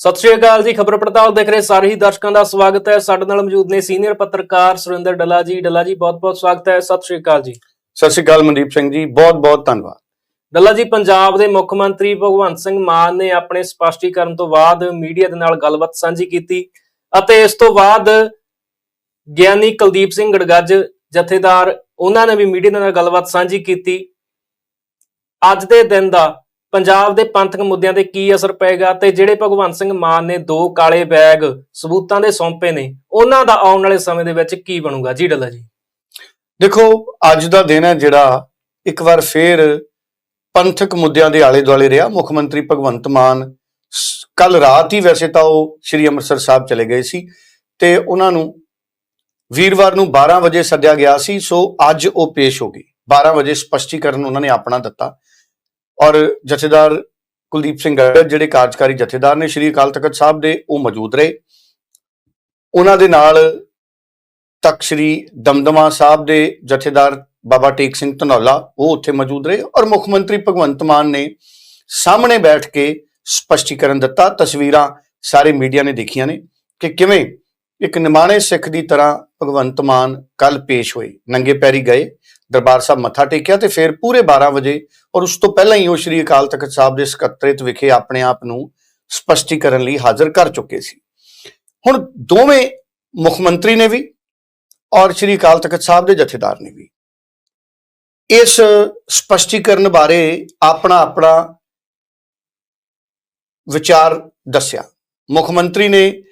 ਸਤਿ ਸ਼੍ਰੀ ਅਕਾਲ ਜੀ ਖਬਰ ਪੜਤਾਲ ਦੇਖ ਰਹੇ ਸਾਰੇ ਹੀ ਦਰਸ਼ਕਾਂ ਦਾ ਸਵਾਗਤ ਹੈ। ਸਾਡੇ ਨਾਲ ਮੌਜੂਦ ਨੇ ਸੀਨੀਅਰ ਪੱਤਰਕਾਰ ਸੁਰਿੰਦਰ ਡੱਲਾ ਜੀ। ਡੱਲਾ ਜੀ ਬਹੁਤ-ਬਹੁਤ ਸਵਾਗਤ ਹੈ। ਸਤਿ ਸ਼੍ਰੀ ਅਕਾਲ ਜੀ। ਸਤਿ ਸ਼੍ਰੀ ਅਕਾਲ ਮਨਦੀਪ ਸਿੰਘ ਜੀ ਬਹੁਤ ਬਹੁਤ ਧੰਨਵਾਦ। ਡੱਲਾ ਜੀ ਪੰਜਾਬ ਦੇ ਮੁੱਖ ਮੰਤਰੀ ਭਗਵੰਤ ਸਿੰਘ ਮਾਨ ਨੇ ਆਪਣੇ ਸਪਸ਼ਟੀਕਰਨ ਤੋਂ ਬਾਅਦ ਮੀਡੀਆ ਦੇ ਨਾਲ ਗੱਲਬਾਤ ਸਾਂਝੀ ਕੀਤੀ ਅਤੇ ਇਸ ਤੋਂ ਬਾਅਦ ਗਿਆਨੀ ਕੁਲਦੀਪ ਸਿੰਘ ਗੜਗੱਜ ਜਥੇਦਾਰ ਉਹਨਾਂ ਨੇ ਵੀ ਮੀਡੀਆ ਦੇ ਨਾਲ ਗੱਲਬਾਤ ਸਾਂਝੀ ਕੀਤੀ। ਅੱਜ ਦੇ ਦਿਨ ਦਾ ਪੰਜਾਬ ਦੇ ਪੰਥਕ ਮੁੱਦਿਆਂ ਤੇ ਕੀ ਅਸਰ ਪਏਗਾ ਤੇ ਜਿਹੜੇ ਭਗਵੰਤ ਸਿੰਘ ਮਾਨ ਨੇ ਦੋ ਕਾਲੇ ਬੈਗ ਸਬੂਤਾਂ ਦੇ ਸੌਂਪੇ ਨੇ, ਉਹਨਾਂ ਦਾ ਆਉਣ ਵਾਲੇ ਸਮੇਂ ਦੇ ਵਿੱਚ ਕੀ ਬਣੂਗਾ? ਜੀ ਡੱਲਾ ਜੀ। ਦੇਖੋ, ਅੱਜ ਦਾ ਦਿਨ ਹੈ ਜਿਹੜਾ ਇੱਕ ਵਾਰ ਫੇਰ ਪੰਥਕ ਮੁੱਦਿਆਂ ਦੇ ਆਲੇ ਦੁਆਲੇ ਰਿਹਾ। ਮੁੱਖ ਮੰਤਰੀ ਭਗਵੰਤ ਮਾਨ ਕੱਲ ਰਾਤ ਹੀ ਵੈਸੇ ਤਾਂ ਉਹ ਸ੍ਰੀ ਅੰਮ੍ਰਿਤਸਰ ਸਾਹਿਬ ਚਲੇ ਗਏ ਸੀ ਤੇ ਉਹਨਾਂ ਨੂੰ ਵੀਰਵਾਰ ਨੂੰ 12 ਵਜੇ ਸੱਦਿਆ ਗਿਆ ਸੀ। ਸੋ ਅੱਜ ਉਹ ਪੇਸ਼ ਹੋ ਗਈ 12 ਵਜੇ ਸਪਸ਼ਟੀਕਰਨ ਉਹਨਾਂ ਨੇ ਆਪਣਾ ਦਿੱਤਾ। ਔਰ ਜਥੇਦਾਰ ਕੁਲਦੀਪ ਸਿੰਘ ਗੜਗੜ ਜਿਹੜੇ ਕਾਰਜਕਾਰੀ ਜਥੇਦਾਰ ਨੇ, ਸ੍ਰੀ ਅਕਾਲ ਤਖਤ ਸਾਹਿਬ ਦੇ, ਉਹ ਮੌਜੂਦ ਰਹੇ। ਉਹਨਾਂ ਦੇ ਨਾਲ ਤਖਤ ਸ੍ਰੀ ਦਮਦਮਾ ਸਾਹਿਬ ਦੇ ਜਥੇਦਾਰ ਬਾਬਾ ਟੇਕ ਸਿੰਘ ਧਨੌਲਾ, ਉਹ ਉੱਥੇ ਮੌਜੂਦ ਰਹੇ ਔਰ ਮੁੱਖ ਮੰਤਰੀ ਭਗਵੰਤ ਮਾਨ ਨੇ ਸਾਹਮਣੇ ਬੈਠ ਕੇ ਸਪਸ਼ਟੀਕਰਨ ਦਿੱਤਾ। ਤਸਵੀਰਾਂ ਸਾਰੇ ਮੀਡੀਆ ਨੇ ਦੇਖੀਆਂ ਨੇ ਕਿ ਕਿਵੇਂ ਇੱਕ ਨਿਮਾਣੇ ਸਿੱਖ ਦੀ ਤਰ੍ਹਾਂ ਭਗਵੰਤ ਮਾਨ ਕੱਲ ਪੇਸ਼ ਹੋਏ, ਨੰਗੇ ਪੈਰੀ ਗਏ। ਦਰਬਾਰ ਸਾਹਿਬ ਮੱਥਾ ਟੇਕਿਆ ਤੇ ਫਿਰ ਪੂਰੇ 12 ਵਜੇ ਔਰ ਉਸ ਤੋਂ ਪਹਿਲਾਂ ਹੀ ਉਹ ਸ੍ਰੀ ਅਕਾਲ ਤਖਤ ਸਾਹਿਬ ਦੇ ਸਕੱਤਰੇਤ ਵਿਖੇ ਆਪਣੇ ਆਪ ਨੂੰ ਸਪਸ਼ਟੀਕਰਨ ਲਈ ਹਾਜ਼ਰ ਕਰ ਚੁੱਕੇ ਸੀ। ਹੁਣ ਦੋਵੇਂ ਮੁੱਖ ਮੰਤਰੀ ਨੇ ਵੀ ਔਰ ਸ੍ਰੀ ਅਕਾਲ ਤਖਤ ਸਾਹਿਬ ਦੇ ਜਥੇਦਾਰ ਨੇ ਵੀ ਇਸ ਸਪਸ਼ਟੀਕਰਨ ਬਾਰੇ ਆਪਣਾ ਆਪਣਾ ਵਿਚਾਰ ਦੱਸਿਆ। ਮੁੱਖ ਮੰਤਰੀ ਨੇ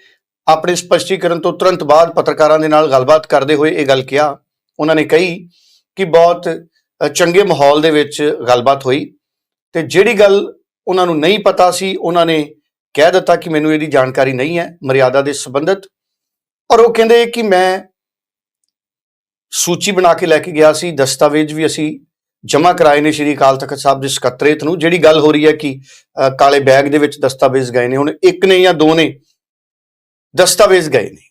ਆਪਣੇ ਸਪਸ਼ਟੀਕਰਨ ਤੋਂ ਤੁਰੰਤ ਬਾਅਦ ਪੱਤਰਕਾਰਾਂ ਦੇ ਨਾਲ ਗੱਲਬਾਤ ਕਰਦੇ ਹੋਏ ਇਹ ਗੱਲ ਕਿਹਾ। ਉਹਨਾਂ ਨੇ ਕਹੀ ਕਿ ਬਹੁਤ ਚੰਗੇ ਮਾਹੌਲ ਦੇ ਵਿੱਚ ਗੱਲਬਾਤ ਹੋਈ ਤੇ ਜਿਹੜੀ ਗੱਲ ਉਹਨਾਂ ਨੂੰ ਨਹੀਂ ਪਤਾ ਸੀ, ਉਹਨਾਂ ਨੇ ਕਹਿ ਦਿੱਤਾ ਕਿ ਮੈਨੂੰ ਇਹਦੀ ਜਾਣਕਾਰੀ ਨਹੀਂ ਹੈ, ਮਰਿਆਦਾ ਦੇ ਸੰਬੰਧਿਤ। ਔਰ ਉਹ ਕਹਿੰਦੇ ਕਿ ਮੈਂ ਸੂਚੀ ਬਣਾ ਕੇ ਲੈ ਕੇ ਗਿਆ ਸੀ, ਦਸਤਾਵੇਜ਼ ਵੀ ਅਸੀਂ ਜਮ੍ਹਾਂ ਕਰਾਏ ਨੇ ਸ਼੍ਰੀ ਅਕਾਲ ਤਖਤ ਸਾਹਿਬ ਦੇ ਸਕੱਤਰੇਤ ਨੂੰ। ਜਿਹੜੀ ਗੱਲ ਹੋ ਰਹੀ ਹੈ ਕਿ ਕਾਲੇ ਬੈਗ ਦੇ ਵਿੱਚ ਦਸਤਾਵੇਜ਼ ਗਏ ਨੇ, ਹੁਣ ਇੱਕ ਨੇ ਜਾਂ ਦੋ ਨੇ ਦਸਤਾਵੇਜ਼ ਗਏ ਨੇ।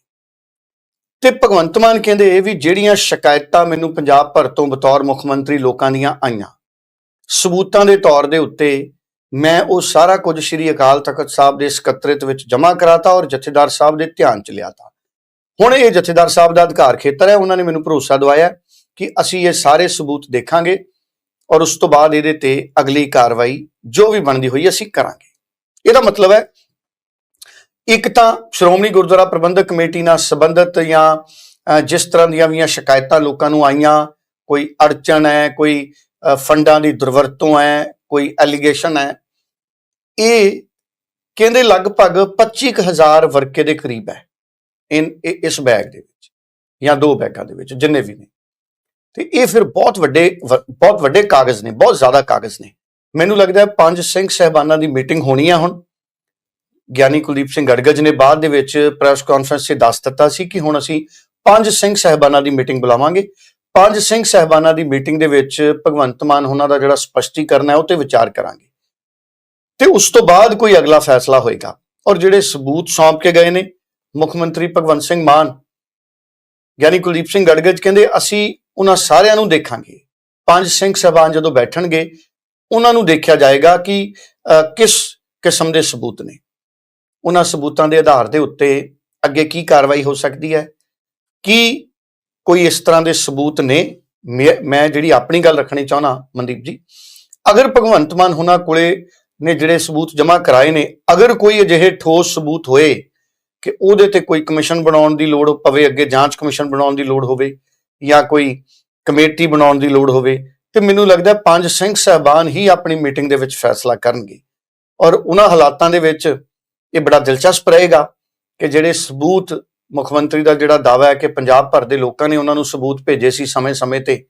ਤੇ ਭਗਵੰਤ ਮਾਨ ਕਹਿੰਦੇ ਵੀ ਜਿਹੜੀਆਂ ਸ਼ਿਕਾਇਤਾਂ ਮੈਨੂੰ ਪੰਜਾਬ ਭਰ ਤੋਂ ਬਤੌਰ ਮੁੱਖ ਮੰਤਰੀ ਲੋਕਾਂ ਦੀਆਂ ਆਈਆਂ। ਸਬੂਤਾਂ ਦੇ ਤੌਰ ਦੇ ਉੱਤੇ ਮੈਂ ਉਹ ਸਾਰਾ ਕੁਝ ਸ਼੍ਰੀ ਅਕਾਲ ਤਖਤ ਸਾਹਿਬ ਦੇ ਸਕੱਤਰੇਤ ਵਿੱਚ ਜਮ੍ਹਾਂ ਕਰਾਤਾ ਔਰ ਜਥੇਦਾਰ ਸਾਹਿਬ ਦੇ ਧਿਆਨ ਚ ਲਿਆਤਾ। ਹੁਣ ਇਹ ਜਥੇਦਾਰ ਸਾਹਿਬ ਦਾ ਅਧਿਕਾਰ ਖੇਤਰ ਹੈ, ਉਹਨਾਂ ਨੇ ਮੈਨੂੰ ਭਰੋਸਾ ਦਵਾਇਆ ਕਿ ਅਸੀਂ ਇਹ ਸਾਰੇ ਸਬੂਤ ਦੇਖਾਂਗੇ ਔਰ ਉਸ ਤੋਂ ਬਾਅਦ ਇਹਦੇ ਤੇ ਅਗਲੀ ਕਾਰਵਾਈ ਜੋ ਵੀ ਬਣਦੀ ਹੋਈ ਅਸੀਂ ਕਰਾਂਗੇ। ਇਹਦਾ ਮਤਲਬ ਹੈ ਇੱਕ ਤਾਂ ਸ਼੍ਰੋਮਣੀ ਗੁਰਦੁਆਰਾ ਪ੍ਰਬੰਧਕ ਕਮੇਟੀ ਨਾਲ ਸੰਬੰਧਿਤ ਜਾਂ ਜਿਸ ਤਰ੍ਹਾਂ ਦੀਆਂ ਵੀ ਸ਼ਿਕਾਇਤਾਂ ਲੋਕਾਂ ਨੂੰ ਆਈਆਂ, ਕੋਈ ਅੜਚਣ ਹੈ, ਕੋਈ ਫੰਡਾਂ ਦੀ ਦੁਰਵਰਤੋਂ ਹੈ, ਕੋਈ ਐਲੀਗੇਸ਼ਨ ਹੈ, ਇਹ ਕਹਿੰਦੇ ਲਗਭਗ 25000 ਵਰਕੇ ਦੇ ਕਰੀਬ ਹੈ, ਇਨ, ਇ- ਇਸ ਬੈਗ ਦੇ ਵਿੱਚ, ਜਾਂ ਦੋ ਬੈਗਾਂ ਦੇ ਵਿੱਚ, ਜਿੰਨੇ ਵੀ ਨੇ। ਤੇ ਇਹ ਫਿਰ ਬਹੁਤ ਵੱਡੇ, ਵ- ਬਹੁਤ ਵੱਡੇ ਕਾਗਜ਼ ਨੇ, ਬਹੁਤ ਜ਼ਿਆਦਾ ਕਾਗਜ਼ ਨੇ। ਮੈਨੂੰ ਲੱਗਦਾ ਹੈ ਪੰਜ ਸਿੰਘ ਸਹਿਬਾਨਾਂ ਦੀ ਮੀਟਿੰਗ ਹੋਣੀ ਹੈ ਹੁਣ। ਗਿਆਨੀ ਕੁਲਦੀਪ ਸਿੰਘ ਗੜਗੜ ਨੇ ਬਾਅਦ ਦੇ ਵਿੱਚ ਪ੍ਰੈਸ ਕਾਨਫਰੰਸ 'ਚ ਦੱਸ ਦਿੱਤਾ ਸੀ ਕਿ ਹੁਣ ਅਸੀਂ ਪੰਜ ਸਿੰਘ ਸਹਿਬਾਨਾਂ ਦੀ ਮੀਟਿੰਗ ਬੁਲਾਵਾਂਗੇ। ਪੰਜ ਸਿੰਘ ਸਹਿਬਾਨਾਂ ਦੀ ਮੀਟਿੰਗ ਦੇ ਵਿੱਚ ਭਗਵੰਤ ਮਾਨ ਉਹਨਾਂ ਦਾ ਜਿਹੜਾ ਸਪਸ਼ਟੀਕਰਨ ਹੈ ਉਹ ਤੇ ਵਿਚਾਰ ਕਰਾਂਗੇ। ਤੇ ਉਸ ਤੋਂ ਬਾਅਦ ਕੋਈ ਅਗਲਾ ਫੈਸਲਾ ਹੋਏਗਾ ਔਰ ਜਿਹੜੇ ਸਬੂਤ ਸੌਂਪ ਕੇ ਗਏ ਨੇ ਮੁੱਖ ਮੰਤਰੀ ਭਗਵੰਤ ਸਿੰਘ ਮਾਨ, ਗਿਆਨੀ ਕੁਲਦੀਪ ਸਿੰਘ ਗੜਗੜ ਕਹਿੰਦੇ, ਅਸੀਂ ਉਹਨਾਂ ਸਾਰਿਆਂ ਨੂੰ ਦੇਖਾਂਗੇ। ਪੰਜ ਸਿੰਘ ਸਹਿਬਾਨ ਜਦੋਂ ਬੈਠਣਗੇ, ਉਹਨਾਂ ਨੂੰ ਦੇਖਿਆ ਜਾਏਗਾ ਕਿ ਕਿਸ ਕਿਸਮ ਦੇ ਸਬੂਤ ਨੇ। ਉਹਨਾਂ ਸਬੂਤਾਂ ਦੇ ਆਧਾਰ ਦੇ ਉੱਤੇ ਅੱਗੇ ਕੀ ਕਾਰਵਾਈ ਹੋ ਸਕਦੀ ਹੈ? ਕੀ ਕੋਈ ਇਸ ਤਰ੍ਹਾਂ ਦੇ ਸਬੂਤ ਨੇ? ਮੈਂ ਮੈਂ ਜਿਹੜੀ ਆਪਣੀ ਗੱਲ ਰੱਖਣੀ ਚਾਹਣਾ ਮਨਦੀਪ ਜੀ, ਅਗਰ ਭਗਵੰਤ ਮਾਨ ਹੁਣਾਂ ਕੋਲੇ ਨੇ ਜਿਹੜੇ ਸਬੂਤ ਜਮ੍ਹਾਂ ਕਰਾਏ ਨੇ, ਅਗਰ ਕੋਈ ਅਜਿਹੇ ਠੋਸ ਸਬੂਤ ਹੋਏ ਕਿ ਉਹਦੇ ਤੇ ਕੋਈ ਕਮਿਸ਼ਨ ਬਣਾਉਣ ਦੀ ਲੋੜ ਪਵੇ, ਅੱਗੇ ਜਾਂਚ ਕਮਿਸ਼ਨ ਬਣਾਉਣ ਦੀ ਲੋੜ ਹੋਵੇ ਜਾਂ ਕੋਈ ਕਮੇਟੀ ਬਣਾਉਣ ਦੀ ਲੋੜ ਹੋਵੇ, ਤੇ ਮੈਨੂੰ ਲੱਗਦਾ ਪੰਜ ਸਿੰਘ ਸਹਿਬਾਨ ਹੀ ਆਪਣੀ ਮੀਟਿੰਗ ਦੇ ਵਿੱਚ ਫੈਸਲਾ ਕਰਨਗੇ। ਔਰ ਉਹਨਾਂ ਹਾਲਾਤਾਂ ਦੇ ਵਿੱਚ ਇਹ ਬੜਾ ਦਿਲਚਸਪ ਰਹੇਗਾ ਕਿ ਜਿਹੜੇ ਸਬੂਤ ਮੁੱਖ ਮੰਤਰੀ ਦਾ ਜਿਹੜਾ ਦਾਅਵਾ ਹੈ ਕਿ ਪੰਜਾਬ ਭਰ ਦੇ ਲੋਕਾਂ ਨੇ ਉਹਨਾਂ ਨੂੰ ਸਬੂਤ ਭੇਜੇ ਸੀ ਸਮੇਂ-ਸਮੇਂ ਤੇ,